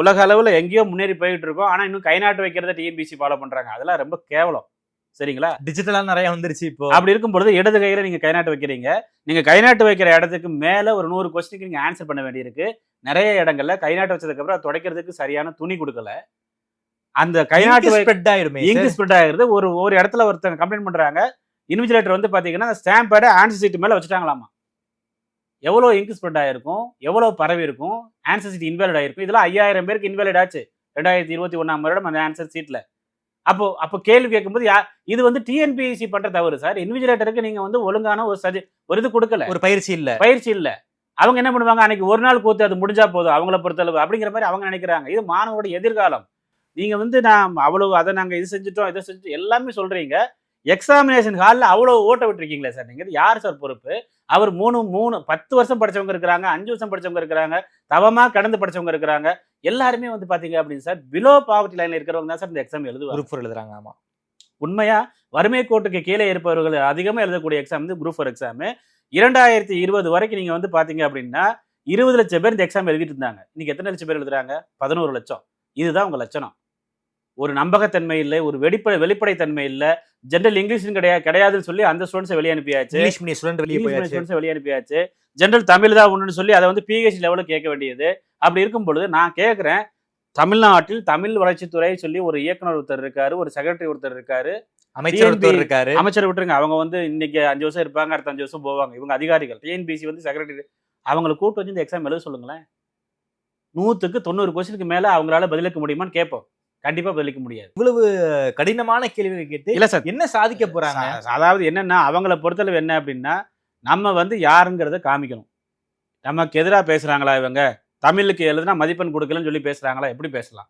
உலக அளவுல எங்கேயோ முன்னேறி போயிட்டு இருக்கோம். ஆனா இன்னும் கை நாட்டு வைக்கிறத டிஎன்பிசி ஃபாலோ பண்றாங்க. அதெல்லாம் ரொம்ப கேவலம். சரிங்களா? டிஜிட்டலா நிறைய வந்துருச்சு இப்போ. அப்படி இருக்கும் பொழுது இடது கையில நீங்க கை நாட்டு வைக்கிறீங்க. நீங்க கை நாட்டு வைக்கிற இடத்துக்கு மேல ஒரு நூறு கொஸ்டினுக்கு நீங்க ஆன்சர் பண்ண வேண்டியிருக்கு. நிறைய இடங்கள்ல கை நாட்டு வச்சதுக்கு அப்புறம் அது துடைக்கிறதுக்கு சரியான துணி கொடுக்கல. அந்த கை நாட்டு வை- ஸ்ப்ரெட் ஆயிடுமே இங்கு ஸ்ப்ரெட் ஆகுறது ஒரு ஒரு இடத்துல ஒருத்தங்க கம்ப்ளைண்ட் பண்றாங்க இன்விஜிலேட்டர் வந்து பாத்தீங்கன்னா ஸ்டாம்ப் பேட ஆன்சர் சீட் மேல வச்சுட்டாங்களாமா? எவ்வளோ இங்கு ஸ்ப்ரெட் ஆயிருக்கும்? எவ்வளோ பரவி இருக்கும்? ஆன்சர் சீட் இன்வேலிட் ஆயிருக்கும்? இதெல்லாம் ஐயாயிரம் பேருக்கு இன்வேலிட் ஆச்சு. ரெண்டாயிரத்தி இருபத்தி ஒண்ணாம் வருடம் அந்த ஆன்சர் சீட்ல அப்போ அப்போ கேள்வி கேட்கும்போது யா இது வந்து டிஎன்பிஎஸ்சி பண்ற தவறு சார். இன்விஜிலேட்டருக்கு நீங்க வந்து ஒழுங்கான ஒரு சஜ ஒரு இது கொடுக்கல. ஒரு பயிற்சி இல்ல. பயிற்சி இல்ல. அவங்க என்ன பண்ணுவாங்க? அன்னைக்கு ஒரு நாள் கூத்து அது முடிஞ்சா போதும். அவங்கள பொறுத்தளவு அப்படிங்கிற மாதிரி அவங்க நினைக்கிறாங்க. இது மாணவரோட எதிர்காலம். நீங்க வந்து நான் அவ்வளவு அதை நாங்க இது செஞ்சுட்டோம் இதை செஞ்சுட்டோம் எல்லாமே சொல்றீங்க. எக்ஸாமினேஷன் ஹாலில் அவ்வளவு ஓட்ட விட்டுருக்கீங்களே சார் நீங்க? இது யார் சார் பொறுப்பு? அவர் மூணு மூணு பத்து வருஷம் படிச்சவங்க இருக்கிறாங்க அஞ்சு வருஷம் படிச்சவங்க இருக்கிறாங்க தவமா கடந்து படிச்சவங்க இருக்கிறாங்க. எல்லாருமே வந்து பாத்தீங்க அப்படின்னு சார் பிலோ பாவர்ட்டி லைன்ல இருக்கிறவங்க தான் சார் இந்த எக்ஸாம் எழுதுவாங்க. குரூப் எழுதுறாங்க ஆமா. உண்மையா? வறுமை கோட்டுக்கு கீழே இருப்பவர்கள் அதிகமா எழுதக்கூடிய எக்ஸாம் வந்து குரூப் ஃபோர் எக்ஸாம் இரண்டாயிரத்தி இருபது வரைக்கும் நீங்க வந்து பாத்தீங்க அப்படின்னா இருபது லட்சம் பேர் இந்த எக்ஸாம் எழுதிட்டு இருந்தாங்க. இன்னைக்கு எத்தனை லட்சம் பேர் எழுதுறாங்க? பதினோரு லட்சம். இதுதான் உங்க லட்சணம். ஒரு நம்பகத்தன்மை இல்லை ஒரு வெளிப்படை வெளிப்படைத்தன்மை இல்லை ஜென்ரல் இங்கிலீஷ் கிடையாது கிடையாதுன்னு சொல்லி அந்த ஸ்டூடெண்ட்ஸை வெளியே அனுப்பியாச்சு இங்கிலீஷ் மீடியம் ஸ்டூடெண்ட் வெளியே இங்கிலீஷ் போயாச்சு. ஸ்டூடெண்ட்ஸை வெளியே அனுப்பியாச்சு ஜென்ரல் தமிழ் தான் ஒன்றுன்னு சொல்லி அதை வந்து பிஹெச் லெவலில் கேட்க வேண்டியது. அப்படி இருக்கும் பொழுது நான் கேட்குறேன் தமிழ்நாட்டில் தமிழ் வளர்ச்சித்துறை சொல்லி ஒரு இயக்குனர் ஒருத்தர் இருக்காரு ஒரு செக்ரட்டரி ஒருத்தர் இருக்காரு. அமைச்சர் இருக்காரு. அமைச்சர் விட்டுருங்க அவங்க வந்து இன்னைக்கு அஞ்சு வருஷம் இருப்பாங்க அடுத்த அஞ்சு வருஷம் போவாங்க. இவங்க அதிகாரிகள். டிஎன்பிசி வந்து செக்ரட்டரி அவங்களை கூட்டு வச்சு இந்த எக்ஸாம் எழுத சொல்லுங்களேன். நூத்துக்கு தொண்ணூறு கொஸ்டினுக்கு மேல அவங்களால பதிலளிக்க முடியுமான்னு கேட்போம். கண்டிப்பா பதிலளிக்க முடியாது. கடினமான கேள்விகள் கேட்டு இல்ல சார். என்ன சாதிக்க போறாங்க? அதாவது என்னன்னா அவங்கள பொறுத்தளவு என்ன அப்படின்னா நம்ம வந்து யாருங்கிறத காமிக்கணும். நமக்கு எதிராக பேசுறாங்களா இவங்க? தமிழுக்கு எழுதுனா மதிப்பெண் கொடுக்கலன்னு சொல்லி பேசுறாங்களா? எப்படி பேசலாம்?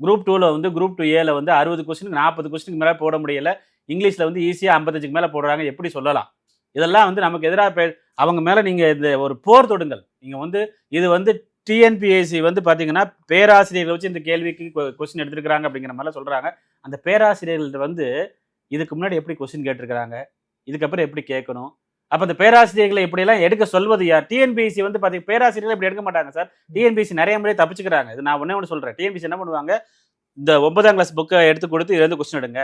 குரூப் டூவில் வந்து குரூப் டூ ஏல வந்து அறுபது கொஸ்டினுக்கு நாற்பது கொஸ்டினுக்கு மேலே போட முடியல. இங்கிலீஷில் வந்து ஈஸியாக ஐம்பத்தஞ்சுக்கு மேலே போடுறாங்க. எப்படி சொல்லலாம்? இதெல்லாம் வந்து நமக்கு எதிராக பே அவங்க மேலே நீங்கள் இந்த ஒரு போர் தொடுங்கள். நீங்கள் வந்து இது வந்து டிஎன்பிஎஸ்சி வந்து பார்த்தீங்கன்னா பேராசிரியர்களை வச்சு இந்த கேள்விக்கு கொஸ்டின் எடுத்திருக்கிறாங்க அப்படிங்கிற மாதிரிலாம் சொல்கிறாங்க அந்த பேராசிரியர்கள்ட்ட வந்து இதுக்கு முன்னாடி எப்படி கொஸ்டின் கேட்டிருக்கிறாங்க? இதுக்கப்புறம் எப்படி கேட்கணும்? அப்போ அந்த பேராசிரியர்களை இப்படியெல்லாம் எடுக்க சொல்வது யார்? டிஎன்பிஎஸ்சி வந்து பார்த்தீங்க பேராசிரியர்கள் இப்படி எடுக்க மாட்டாங்க சார். டிஎன்பிஎஸ்சி நிறைய முறை தப்பிச்சுக்கிறாங்க. இது நான் ஒண்ணே ஒன்று சொல்கிறேன் டிஎன்பிஎஸ்சி என்ன பண்ணுவாங்க? இந்த ஒன்பதாம் கிளாஸ் புக்கை எடுத்து கொடுத்து எழுந்து கொஸ்டின் எடுங்க.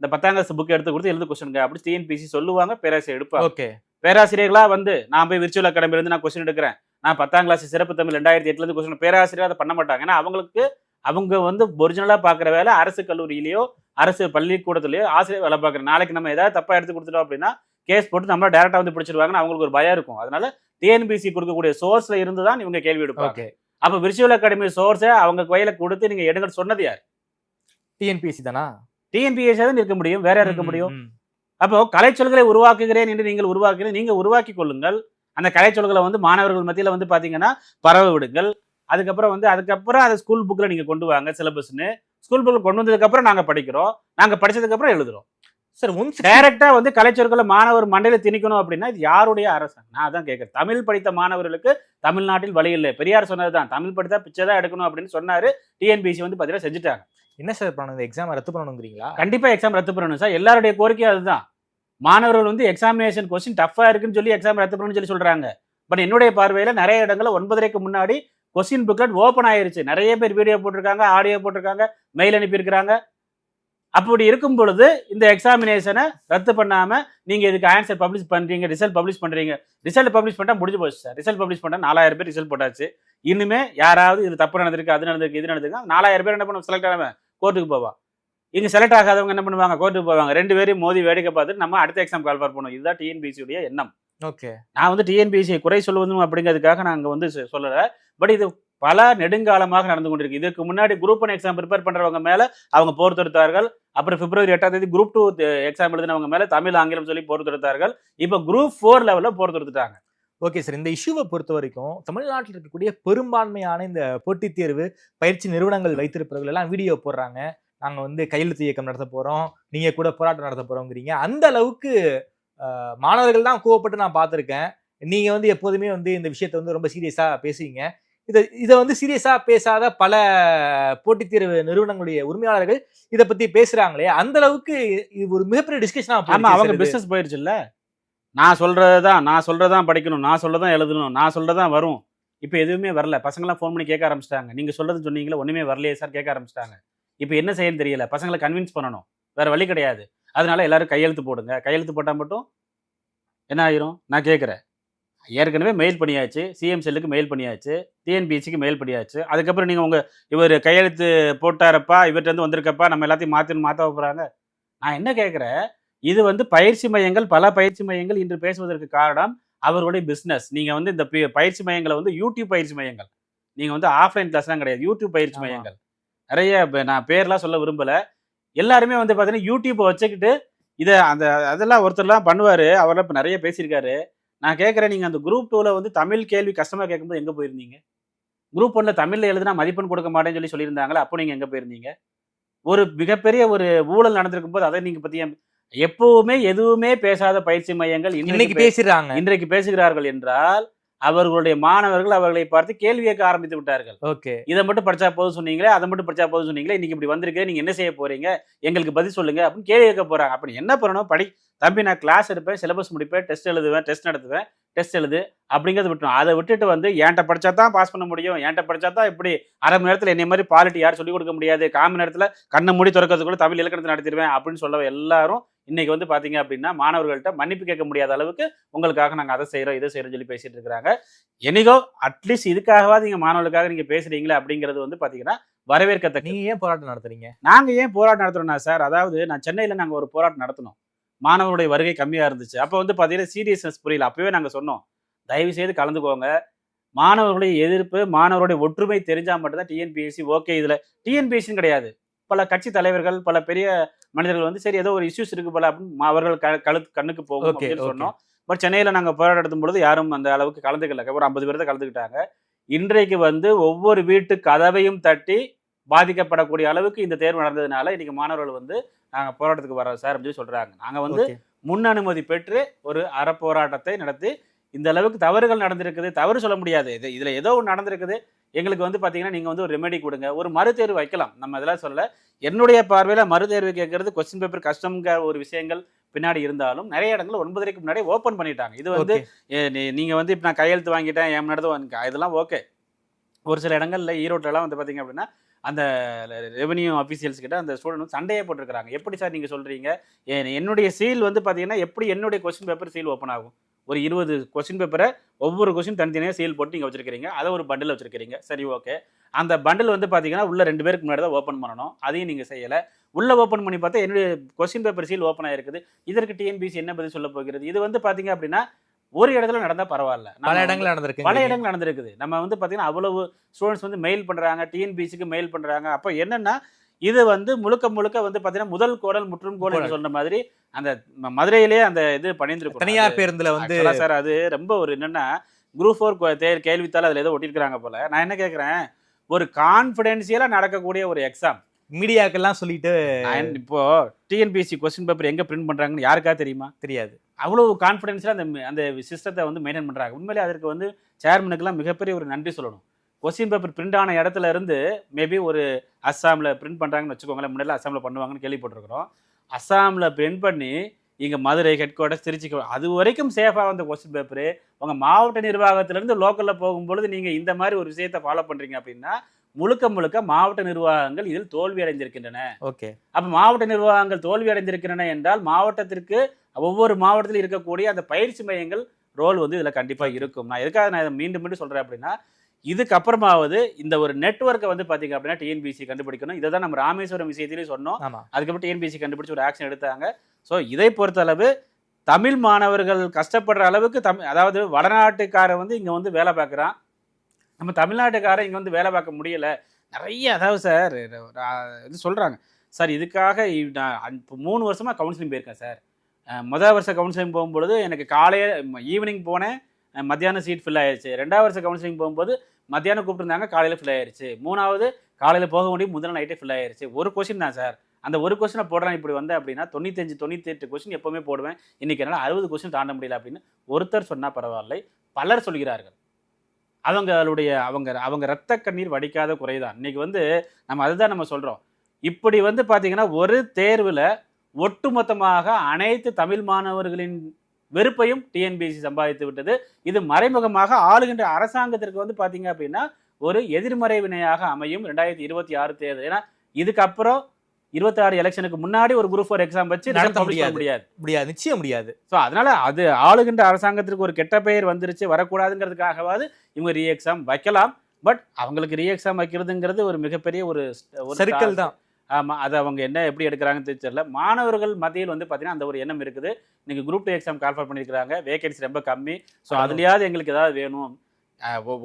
இந்த பத்தாம் கிளாஸ் புக்கை எடுத்து கொடுத்து எழுந்து கொஸ்டின் அப்படி டிஎன்பிஎஸ்சி சொல்லுவாங்க. பேராசிரியர் எடுப்பாங்க. ஓகே. பேராசிரியர்களா வந்து நான் போய் விர்ச்சுவல் அகாடமில இருந்து நான் கொஸ்டின் எடுக்கிறேன். பத்தாம் கிளாஸ் சிறப்பு தமிழ் ரெண்டாயிரத்தி எட்டுல இருந்து கொஸ்டின் பேராசிரியர் அதை பண்ண மாட்டாங்க. ஏன்னா அவங்களுக்கு அவங்க வந்து ஒரிஜினலா பாக்குற வேலை அரசு கல்லூரியிலயோ அரசு பள்ளிக்கூடத்துலயோ ஆசிரியர் வேலை பார்க்குற நாளைக்கு நம்ம ஏதாவது தப்பா எடுத்து கொடுத்துட்டோம் அப்படின்னா கேஸ் போட்டு நம்மள டேரக்டா வந்து பிடிச்சிருவாங்கன்னு அவங்களுக்கு ஒரு பயம் இருக்கும். அதனால டிஎன்பிசி கொடுக்கக்கூடிய சோர்ஸ்ல இருந்து தான் இவங்க கேள்வி எடுப்பாங்க. அப்ப விர்ச்சுவல் அகாடமி சோர்ஸை அவங்க கையில கொடுத்து நீங்க எடுங்க சொன்னது யார்? டிஎன்பிஎஸ்சி தானா? டிஎன்பிஎஸ்சி தான் இருக்க முடியும். வேற இருக்க முடியும். அப்போ கலைச்சொல்களை உருவாக்குகிறேன் என்று நீங்கள் உருவாக்குகிறேன் நீங்க உருவாக்கி கொள்ளுங்கள். அந்த கலைச்சொல்களை வந்து மாணவர்கள் மத்தியில வந்து பாத்தீங்கன்னா பரவ விடுங்கள். அதுக்கப்புறம் வந்து அதுக்கப்புறம் அதை ஸ்கூல் புக்ல நீங்க கொண்டு வாங்க சிலபஸ்னு ஸ்கூல் புக்ல கொண்டு வந்ததுக்கு அப்புறம் நாங்க படிக்கிறோம். நாங்க படிச்சதுக்கு அப்புறம் எழுதுறோம் சார் ஒன் டைரக்டா வந்து கலைச்சொற்களை மாணவர் மண்டையில திணிக்கணும் அப்படின்னா இது யாருடைய அரசாங்கம் நான் அதான் கேட்கறேன் தமிழ் படித்த மாணவர்களுக்கு தமிழ்நாட்டில் வழி இல்லை. பெரியார் சொன்னதுதான் தமிழ் படித்தா பிச்சை தான் எடுக்கணும் அப்படின்னு சொன்னாரு டிஎன்பிசி வந்து பாத்தீங்கன்னா செஞ்சுட்டாங்க. என்ன சார் பண்ணணும்? எக்ஸாம் ரத்து பண்ணணுங்கிறீங்களா? கண்டிப்பா எக்ஸாம் ரத்து பண்ணணும் சார் எல்லாருடைய கோரிக்கையும் அதுதான். மாணவர்கள் வந்து எக்ஸாமினேஷன் கொஸ்டின் டஃப்பாக இருக்குன்னு சொல்லி எக்ஸாம் ரத்து பண்ணணும்னு சொல்லி சொல்கிறாங்க பட் என்னுடைய பார்வையில் நிறைய இடங்களில் ஒன்பதரைக்கு முன்னாடி கொஸ்டின் புக்லெட் ஓப்பன் ஆயிருச்சு. நிறைய பேர் வீடியோ போட்டிருக்காங்க ஆடியோ போட்டிருக்காங்க மெயில் அனுப்பியிருக்கிறாங்க. அப்படி இருக்கும் பொழுது இந்த எக்ஸாமினேஷனை ரத்து பண்ணாமல் நீங்கள் இதுக்கு ஆன்சர் பப்ளிஷ் பண்ணுறீங்க ரிசல்ட் பப்ளிஷ் பண்ணுறீங்க ரிசல்ட் பப்ளிஷ் பண்ணால் முடிஞ்சு போச்சு சார் ரிசல்ட் பப்ளிஷ் பண்ணால் நாலாயிரம் பேர் ரிசல்ட் போட்டாச்சு. இனிமே யாராவது இது தப்பு நடந்திருக்கு அது நடந்திருக்கு இது நடந்திருக்கு நாலாயிரம் பேர் என்ன பண்ண செலக்ட் ஆனவன் கோர்ட்டுக்கு போவான் இங்க செலக்ட் ஆகாதவங்க என்ன பண்ணுவாங்க? கோர்ட்டுக்கு போவாங்க. ரெண்டு பேரையும் மோதி வேடிக்கை பார்த்துட்டு நம்ம அடுத்த எக்ஸாம் கால் பண்ணுவோம் இதுதான் டிஎன்பிசி உடைய எண்ணம். ஓகே நான் வந்து டிஎன்பிசியை குறை சொல்வதும் அப்படிங்கிறதுக்காக நான் அங்க வந்து சொல்லல. பட் இது பல நெடுங்காலமாக நடந்து கொண்டிருக்கு. இதுக்கு முன்னாடி குரூப் ஒன் எக்ஸாம் ப்ரிப்பேர் பண்றவங்க மேல அவங்க போர் தொடுத்தார்கள் அப்புறம் பிப்ரவரி எட்டாம் தேதி குரூப் டூ எக்ஸாம் எழுதினவங்க மேல தமிழ் ஆங்கிலம் சொல்லி போர் தொடுத்தார்கள் இப்போ குரூப் ஃபோர் லெவல்ல போர் தொடுத்துட்டாங்க ஓகே சார் இந்த இஷ்யூவை பொறுத்த வரைக்கும் தமிழ்நாட்டில் இருக்கக்கூடிய பெரும்பான்மையான இந்த போட்டித் தேர்வு பயிற்சி நிறுவனங்கள் வைத்திருப்பவர்கள் எல்லாம் வீடியோ போடுறாங்க. நாங்க வந்து கையெழுத்து இயக்கம் நடத்த போறோம். நீங்க கூட போராட்டம் நடத்த போறோங்கிறீங்க அந்த அளவுக்கு மாணவர்கள் தான் கோவப்பட்டு நான் பார்த்திருக்கேன். நீங்க வந்து எப்போதுமே வந்து இந்த விஷயத்த வந்து ரொம்ப சீரியஸா பேசுவீங்க. இதை இதை வந்து சீரியஸா பேசாத பல போட்டித் தேர்வு நிறுவனங்களுடைய உரிமையாளர்கள் இதை பத்தி பேசுறாங்களே அந்த அளவுக்கு இது ஒரு மிகப்பெரிய டிஸ்கஷனா ஆமா அவங்க பிசினஸ் போயிருச்சுல்ல நான் சொல்றதுதான் நான் சொல்றதான் படிக்கணும் நான் சொல்றதான் எழுதணும் நான் சொல்றதான் வரும். இப்போ எதுவுமே வரல. பசங்களாம் ஃபோன் பண்ணி கேட்க ஆரம்பிச்சிட்டாங்க. நீங்க சொல்றது சொன்னீங்களா ஒண்ணுமே வரலையே சார் கேட்க ஆரம்பிச்சிட்டாங்க. இப்போ என்ன செய்யன்னு தெரியல. பசங்களை கன்வின்ஸ் பண்ணணும். வேற வழி கிடையாது. அதனால எல்லாரும் கையெழுத்து போடுங்க. கையெழுத்து போட்டா மட்டும் என்ன ஆயிரும்? நான் கேட்குறேன். ஏற்கனவே மெயில் பண்ணியாச்சு. சிஎம் செல்லுக்கு மெயில் பண்ணியாச்சு. டிஎன்பிஎஸ்சிக்கு மெயில் பண்ணியாச்சு. அதுக்கப்புறம் நீங்கள் உங்கள் இவர் கையெழுத்து போட்டாரப்பா இவர்கிட்ட வந்திருக்கப்பா நம்ம எல்லாத்தையும் மாற்றி மாற்ற போகிறாங்க நான் என்ன கேட்குறேன்? இது வந்து பயிற்சி மையங்கள் பல பயிற்சி மையங்கள் இன்று பேசுவதற்கு காரணம் அவர்களுடைய பிஸ்னஸ் நீங்கள் வந்து இந்த பயிற்சி மையங்களை வந்து யூடியூப் பயிற்சி மையங்கள். நீங்கள் வந்து ஆஃப்லைன் கிளாஸ்லாம் கிடையாது. யூடியூப் பயிற்சி. மையங்கள். நிறைய நான் பேர்லாம் சொல்ல விரும்பல. எல்லாருமே வந்து பார்த்தீங்கன்னா யூடியூப்பை வச்சுக்கிட்டு இதை அந்த அதெல்லாம் ஒருத்தர்லாம் பண்ணுவார். அவரெல்லாம் இப்போ நிறைய பேசியிருக்காரு. நான் கேட்குறேன் நீங்கள் அந்த குரூப் டூவில் வந்து தமிழ் கேள்வி கஷ்டமாக கேட்கும்போது எங்கே போயிருந்தீங்க? குரூப் ஒன்ல தமிழில் எழுதுனா மதிப்பெண் கொடுக்க மாட்டேன்னு சொல்லி சொல்லியிருந்தாங்களே? அப்போ நீங்கள் எங்கே போயிருந்தீங்க? ஒரு மிகப்பெரிய ஒரு ஊழல் நடந்திருக்கும் போது அதை நீங்கள் பற்றி எப்பவுமே எதுவுமே பேசாத பயிற்சி மையங்கள் இன்னைக்கு இன்னைக்கு பே- பேசிடுறாங்க. இன்றைக்கு பேசுகிறார்கள் என்றால் அவர்களுடைய மாணவர்கள் அவர்களை பார்த்து கேள்வி கேட்க ஆரம்பித்து விட்டார்கள். ஓகே. இதை மட்டும் படிச்சா போதும் சொன்னீங்களே அதை மட்டும் படிச்சா போதும் சொன்னீங்களே இன்னைக்கு இப்படி வந்திருக்கு நீங்க என்ன செய்ய போறீங்க எங்களுக்கு பதில் சொல்லுங்க அப்படின்னு கேள்வி கேட்க போறாங்க. அப்படி என்ன பண்ணணும்? படி தம்பி நான் கிளாஸ் எடுப்பேன் சிலபஸ் முடிப்பேன் டெஸ்ட் எழுதுவேன் டெஸ்ட் நடத்துவேன் டெஸ்ட் எழுது அப்படிங்கிறத விட்டுரும். அதை விட்டுட்டு வந்து என்கிட்ட படிச்சா தான் பாஸ் பண்ண முடியும். என்கிட்ட படிச்சா தான் இப்படி அரை மணி நேரத்தில் என்னை மாதிரி பாலிட்டி யாரும் சொல்லிக் கொடுக்க முடியாது. கால் மணி நேரத்தில் கண்ணை மூடி திறக்கிறதுக்குள்ள தமிழ் இலக்கணத்தை நடத்திடுவேன் அப்படின்னு சொல்ல எல்லாரும் இன்னைக்கு வந்து பாத்தீங்க அப்படின்னா மாணவர்கள்ட்ட மன்னிப்பு கேட்க முடியாத அளவுக்கு உங்களுக்காக நாங்க அதை செய்றோம் இதை செய்யறோம் சொல்லி பேசிட்டு இருக்கிறாங்க. என்னைக்கோ அட்லீஸ்ட் இதுக்காகவாது நீங்க மாணவர்களுக்காக நீங்க பேசுறீங்களே அப்படிங்கிறது வந்து பாத்தீங்கன்னா வரவேற்கத்தக்க நீங்க ஏன் போராட்டம் நடத்துறீங்க? நாங்க ஏன் போராட்டம் நடத்துறோம்னா சார் அதாவது நான் சென்னையில நாங்க ஒரு போராட்டம் நடத்தினோம். மாணவருடைய வருகை கம்மியா இருந்துச்சு. அப்போ வந்து பாத்தீங்கன்னா சீரியஸ்னஸ் புரியல. அப்பவே நாங்க சொன்னோம் தயவு செய்து கலந்துக்கோங்க. மாணவர்களுடைய எதிர்ப்பு மாணவருடைய ஒற்றுமை தெரிஞ்சா மட்டும்தான் டிஎன்பிஎஸ்சி ஓகே இதுல. டிஎன்பிஎஸ்சின்னு கிடையாது. பல கட்சி தலைவர்கள் பல பெரிய மனிதர்கள் வந்து சரி ஏதோ ஒரு இஷ்யூஸ் இருக்கு போல அப்படின்னு அவர்கள் கழு கண்ணுக்கு போகும் அப்படின்னு. சொன்னோம் பட் சென்னையில நாங்க போராட்டம் நடத்தும் பொழுது யாரும் அந்த அளவுக்கு கலந்துக்கல ஒரு ஐம்பது பேர் தான் கலந்துக்கிட்டாங்க இன்றைக்கு வந்து ஒவ்வொரு வீட்டு கதவையும் தட்டி பாதிக்கப்படக்கூடிய அளவுக்கு இந்த தேர்வு நடந்ததுனால இன்னைக்கு மாணவர்கள் வந்து நாங்க போராட்டத்துக்கு வரோம் சார் அப்படின்னு சொல்லி சொல்றாங்க நாங்க வந்து. முன் அனுமதி பெற்று ஒரு அறப்போராட்டத்தை நடத்தி இந்த அளவுக்கு தவறுகள் நடந்திருக்குது. தவறு சொல்ல முடியாது. இது இதுல ஏதோ ஒன்று நடந்திருக்குது. எங்களுக்கு வந்து பாத்தீங்கன்னா நீங்க வந்து ஒரு ரெமெடி கொடுங்க. ஒரு மறுதேர்வு வைக்கலாம். நம்ம இதெல்லாம் சொல்ல என்னுடைய பார்வையில மறுதேர்வு கேட்கறது கொஸ்டின் பேப்பர் கஷ்டம்ங்கிற ஒரு விஷயங்கள் பின்னாடி இருந்தாலும் நிறைய இடங்கள் ஒன்பதரைக்கு முன்னாடி ஓப்பன் பண்ணிட்டாங்க. இது வந்து Okay. ஏ, நீ- நீங்க வந்து இப்போ நான் கையெழுத்து வாங்கிட்டேன் என் நடந்து இதெல்லாம் ஓகே ஒரு சில இடங்கள்ல ஈரோட்டிலலாம் வந்து பாத்தீங்க அப்படின்னா அந்த ரெவன்யூ அஃபீஷியல்ஸ் கிட்ட அந்த ஸ்டூடெண்ட் வந்து சண்டையே போட்டிருக்காங்க எப்படி சார் நீங்கள் சொல்கிறீங்க என்னுடைய சீல் வந்து பார்த்தீங்கன்னா எப்படி என்னுடைய கொஸ்டின் பேப்பர் சீல் ஓப்பன் ஆகும்? ஒரு இருபது கொஸ்டின் பேப்பரை ஒவ்வொரு கொஸ்டின் தனித்தனியாக சீல் போட்டு நீங்கள் வச்சிருக்கிறீங்க. அதை ஒரு பண்டில் வச்சிருக்கிறீங்க. சரி ஓகே அந்த பண்டில் வந்து பார்த்தீங்கன்னா உள்ள ரெண்டு பேருக்கு முன்னாடி தான் ஓப்பன் பண்ணணும். அதையும் நீங்கள் செய்யலை. உள்ளே ஓப்பன் பண்ணி பார்த்தா என்னுடைய கொஸ்டின் பேப்பர் சீல் ஓப்பன் ஆயிருக்குது. இதற்கு டிஎன்பிசி என்ன பதில் சொல்ல போகிறது? இது வந்து பார்த்தீங்க அப்படின்னா ஒரு இடத்துல நடந்தால் பரவாயில்ல. பல இடங்கள் நடந்திருக்கு பல இடங்கள் நடந்திருக்குது. நம்ம வந்து பார்த்தீங்கன்னா அவ்வளவு ஸ்டூடெண்ட்ஸ் வந்து மெயில் பண்ணுறாங்க டிஎன்பிசிக்கு மெயில் பண்ணுறாங்க அப்போ என்னன்னா இது வந்து முழுக்க முழுக்க வந்து பார்த்தீங்கன்னா முதல் கோடல் முற்றும் கோடல். சொன்ன மாதிரி அந்த மதுரையிலே அந்த இது பண்ணியிருந்திருக்கும் தனியார் பேருந்துல வந்து சார் அது ரொம்ப ஒரு என்னன்னா குரூப் ஃபோர் தேர் கேள்வித்தாள் அதில் ஏதோ ஒட்டியிருக்காங்க போல. நான் என்ன கேட்குறேன் ஒரு கான்ஃபிடென்சியலாக நடக்கக்கூடிய ஒரு எக்ஸாம் மீடியாக்கெல்லாம் சொல்லிட்டு இப்போ டிஎன்பிசி கொஸ்டின் பேப்பர் எங்கே பிரிண்ட் பண்ணுறாங்கன்னு யாருக்கா தெரியுமா? தெரியாது. அவ்வளவு கான்ஃபிடென்ஸில் அந்த அந்த சிஸ்டத்தை வந்து மெயின்டைன் பண்ணுறாங்க உண்மையிலே அதற்கு வந்து சேர்மனுக்கெல்லாம் மிகப்பெரிய ஒரு நன்றி சொல்லணும். கொஸ்டின் பேப்பர் பிரிண்ட் ஆன இடத்துல இருந்து மேபி ஒரு அஸ்ஸாமில் பிரிண்ட் பண்ணுறாங்கன்னு வச்சுக்கோங்களேன். முன்னாடி அஸ்ஸாமில் பண்ணுவாங்கன்னு கேள்விப்பட்டிருக்கிறோம். அஸ்ஸாமில் பிரிண்ட் பண்ணி இங்கே மதுரை ஹெட் குவார்ட்டர்ஸ் திருச்சி அது வரைக்கும் சேஃபாக வந்த கொஸ்டின் பேப்பரு உங்கள் மாவட்ட நிர்வாகத்திலேருந்து லோக்கலில் போகும்பொழுது நீங்கள் இந்த மாதிரி ஒரு விஷயத்தை ஃபாலோ பண்ணுறீங்க அப்படின்னா முழுக்க முழுக்க மாவட்ட நிர்வாகங்கள் இதில் தோல்வி அடைந்திருக்கின்றன. ஓகே அப்ப மாவட்ட நிர்வாகங்கள் தோல்வி அடைந்திருக்கின்றன என்றால் மாவட்டத்திற்கு ஒவ்வொரு மாவட்டத்தில் இருக்கக்கூடிய அந்த பயிற்சி மையங்கள் ரோல் வந்து இதுல கண்டிப்பா இருக்கும். நான் எதுக்காக நான் இதை மீண்டும் மீண்டும் சொல்றேன் அப்படின்னா இதுக்கப்புறமாவது இந்த ஒரு நெட்வொர்க்கை வந்து பாத்தீங்க அப்படின்னா டிஎன்பிசி கண்டுபிடிக்கணும். இதை தான் நம்ம ராமேஸ்வரம் விஷயத்திலேயே சொன்னோம். அதுக்கப்புறம் டிஎன்பிசி கண்டுபிடிச்சு ஒரு ஆக்ஷன் எடுத்தாங்க. ஸோ இதை பொறுத்தளவு தமிழ் மாணவர்கள் கஷ்டப்படுற அளவுக்கு தமிழ் அதாவது வடநாட்டுக்காரன் வந்து இங்க வந்து வேலை பார்க்குறான். நம்ம தமிழ்நாட்டுக்காரன் இங்க வந்து வேலை பார்க்க முடியல. நிறைய அதாவது சார் இது சொல்றாங்க. சார் இதுக்காக நான் இப்போ மூணு வருஷமா கவுன்சிலிங் போயிருக்கேன் சார் முதல் வருஷம் கவுன்சிலிங் போகும்பொழுது எனக்கு காலையே ஈவினிங் போனேன் மத்தியானம் சீட் ஃபில் ஆயிடுச்சு ரெண்டாவது வருஷம் கவுன்சிலிங் போகும்போது மத்தியானம் கூப்பிட்டுருந்தாங்க காலையில் ஃபில் ஆயிடுச்சு மூணாவது காலையில் போக முடியும் முதல் நைட்டே ஃபில் ஆயிடுச்சு ஒரு கொஸ்டின் தான் சார். அந்த ஒரு கொஸ்டினை போடுறேன் இப்படி வந்தேன் அப்படின்னா தொண்ணூத்தஞ்சு தொண்ணூத்தெட்டு கொஸ்டின் எப்போவுமே போடுவேன். இன்னைக்கு என்னால் அறுபது கொஸ்டின் தாண்ட முடியல அப்படின்னு ஒருத்தர் சொன்னால் பரவாயில்லை. பலர் சொல்கிறார்கள். அவங்களுடைய அவங்க அவங்க ரத்த கண்ணீர் வடிக்காத குறைதான். இன்னைக்கு வந்து நம்ம அதுதான் நம்ம சொல்கிறோம் இப்படி வந்து பார்த்திங்கன்னா ஒரு தேர்வில் ஒட்டுமொத்தமாக அனைத்து தமிழ் மாணவர்களின் வெறுப்பையும் டிஎன்பிஎஸ்சி சம்பாதித்து விட்டது. இது மறைமுகமாக ஆளுகின்ற அரசாங்கத்திற்கு வந்து பாத்தீங்க அப்படின்னா ஒரு எதிர்மறை வினையாக அமையும் ரெண்டாயிரத்தி இருபத்தி ஆறு தேர்தல். ஏன்னா இதுக்கப்புறம் இருபத்தி ஆறு எலெக்ஷனுக்கு முன்னாடி ஒரு குரூப் ஃபோர் எக்ஸாம் வச்சு நடத்த முடியாது. முடியாது. முடியாது. நிச்சயம் முடியாது. ஸோ அதனால அது ஆளுகின்ற அரசாங்கத்திற்கு ஒரு கெட்ட பெயர் வந்துருச்சு வரக்கூடாதுங்கிறதுக்காகவாது இவங்க ரீ எக்ஸாம் வைக்கலாம். பட் அவங்களுக்கு ரீ எக்ஸாம் வைக்கிறதுங்கிறது ஒரு மிகப்பெரிய ஒரு ஒரு சர்க்கிள் தான். ஆமா அது அவங்க என்ன எப்படி எடுக்கிறாங்கன்னு தெரியல. மாணவர்கள் மத்தியில் வந்து பார்த்தீங்கன்னா அந்த ஒரு எண்ணம் இருக்குது. நீங்க group two exam call for பண்ணியிருக்காங்க வேகன்சி ரொம்ப கம்மி. ஸோ. அதுலயாவது எங்களுக்கு ஏதாவது வேணும்.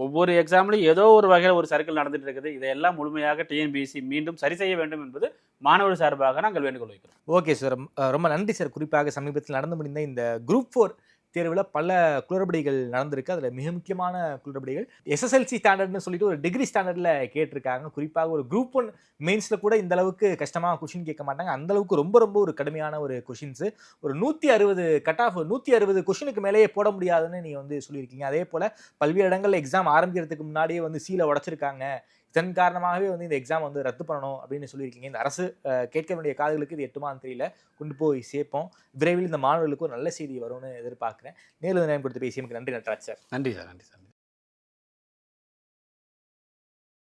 ஒவ்வொரு எக்ஸாம்லையும் ஏதோ ஒரு வகையில் ஒரு சர்க்கிள் நடந்துட்டு இருக்குது. இதையெல்லாம் முழுமையாக டிஎன்பிஎஸ்சி மீண்டும் சரி செய்ய வேண்டும் என்பது மாணவர் சார்பாக நாங்கள் வேண்டுகோள் வைக்கிறோம். ஓகே சார் ரொம்ப நன்றி சார் குறிப்பாக சமீபத்தில் நடந்து முடிந்த இந்த குரூப் ஃபோர் தேர்வில் பல குளறுபடிகள் நடந்திருக்கு. அதில் மிக முக்கியமான குளறுபடிகள். எஸ்எஸ்எல்சி ஸ்டாண்டர்ட்னு சொல்லிட்டு ஒரு டிகிரி ஸ்டாண்டர்டில் கேட்டிருக்காங்க. குறிப்பாக ஒரு குரூப் ஒன் மெயின்ஸில் கூட இந்த அளவுக்கு கஷ்டமாக கொஷின் கேட்க மாட்டாங்க. அந்த அளவுக்கு ரொம்ப ரொம்ப ஒரு கடுமையான ஒரு கொஷின்ஸு ஒரு நூற்றி அறுபது கட் ஆஃப் நூற்றி அறுபது கொஷினுக்கு மேலேயே போட முடியாதுன்னு நீங்கள் வந்து சொல்லியிருக்கீங்க. அதே போல் பல்வேறு இடங்கள்ல எக்ஸாம் ஆரம்பிக்கிறதுக்கு முன்னாடியே வந்து சீலை உடைச்சிருக்காங்க. இதன் காரணமாகவே வந்து இந்த எக்ஸாம் வந்து ரத்து பண்ணணும் அப்படின்னு சொல்லியிருக்கீங்க. இந்த அரசு கேட்க வேண்டிய காதுகளுக்கு இது எட்டுமான்னு தெரியல. கொண்டு போய் சேர்ப்போம். விரைவில் இந்த மாணவர்களுக்கு ஒரு நல்ல செய்தி வரும்னு எதிர்பார்க்குறேன். நேரில் நேரம் கொடுத்து எனக்கு நன்றி நட்ராஜ் சார் நன்றி சார் நன்றி சார்.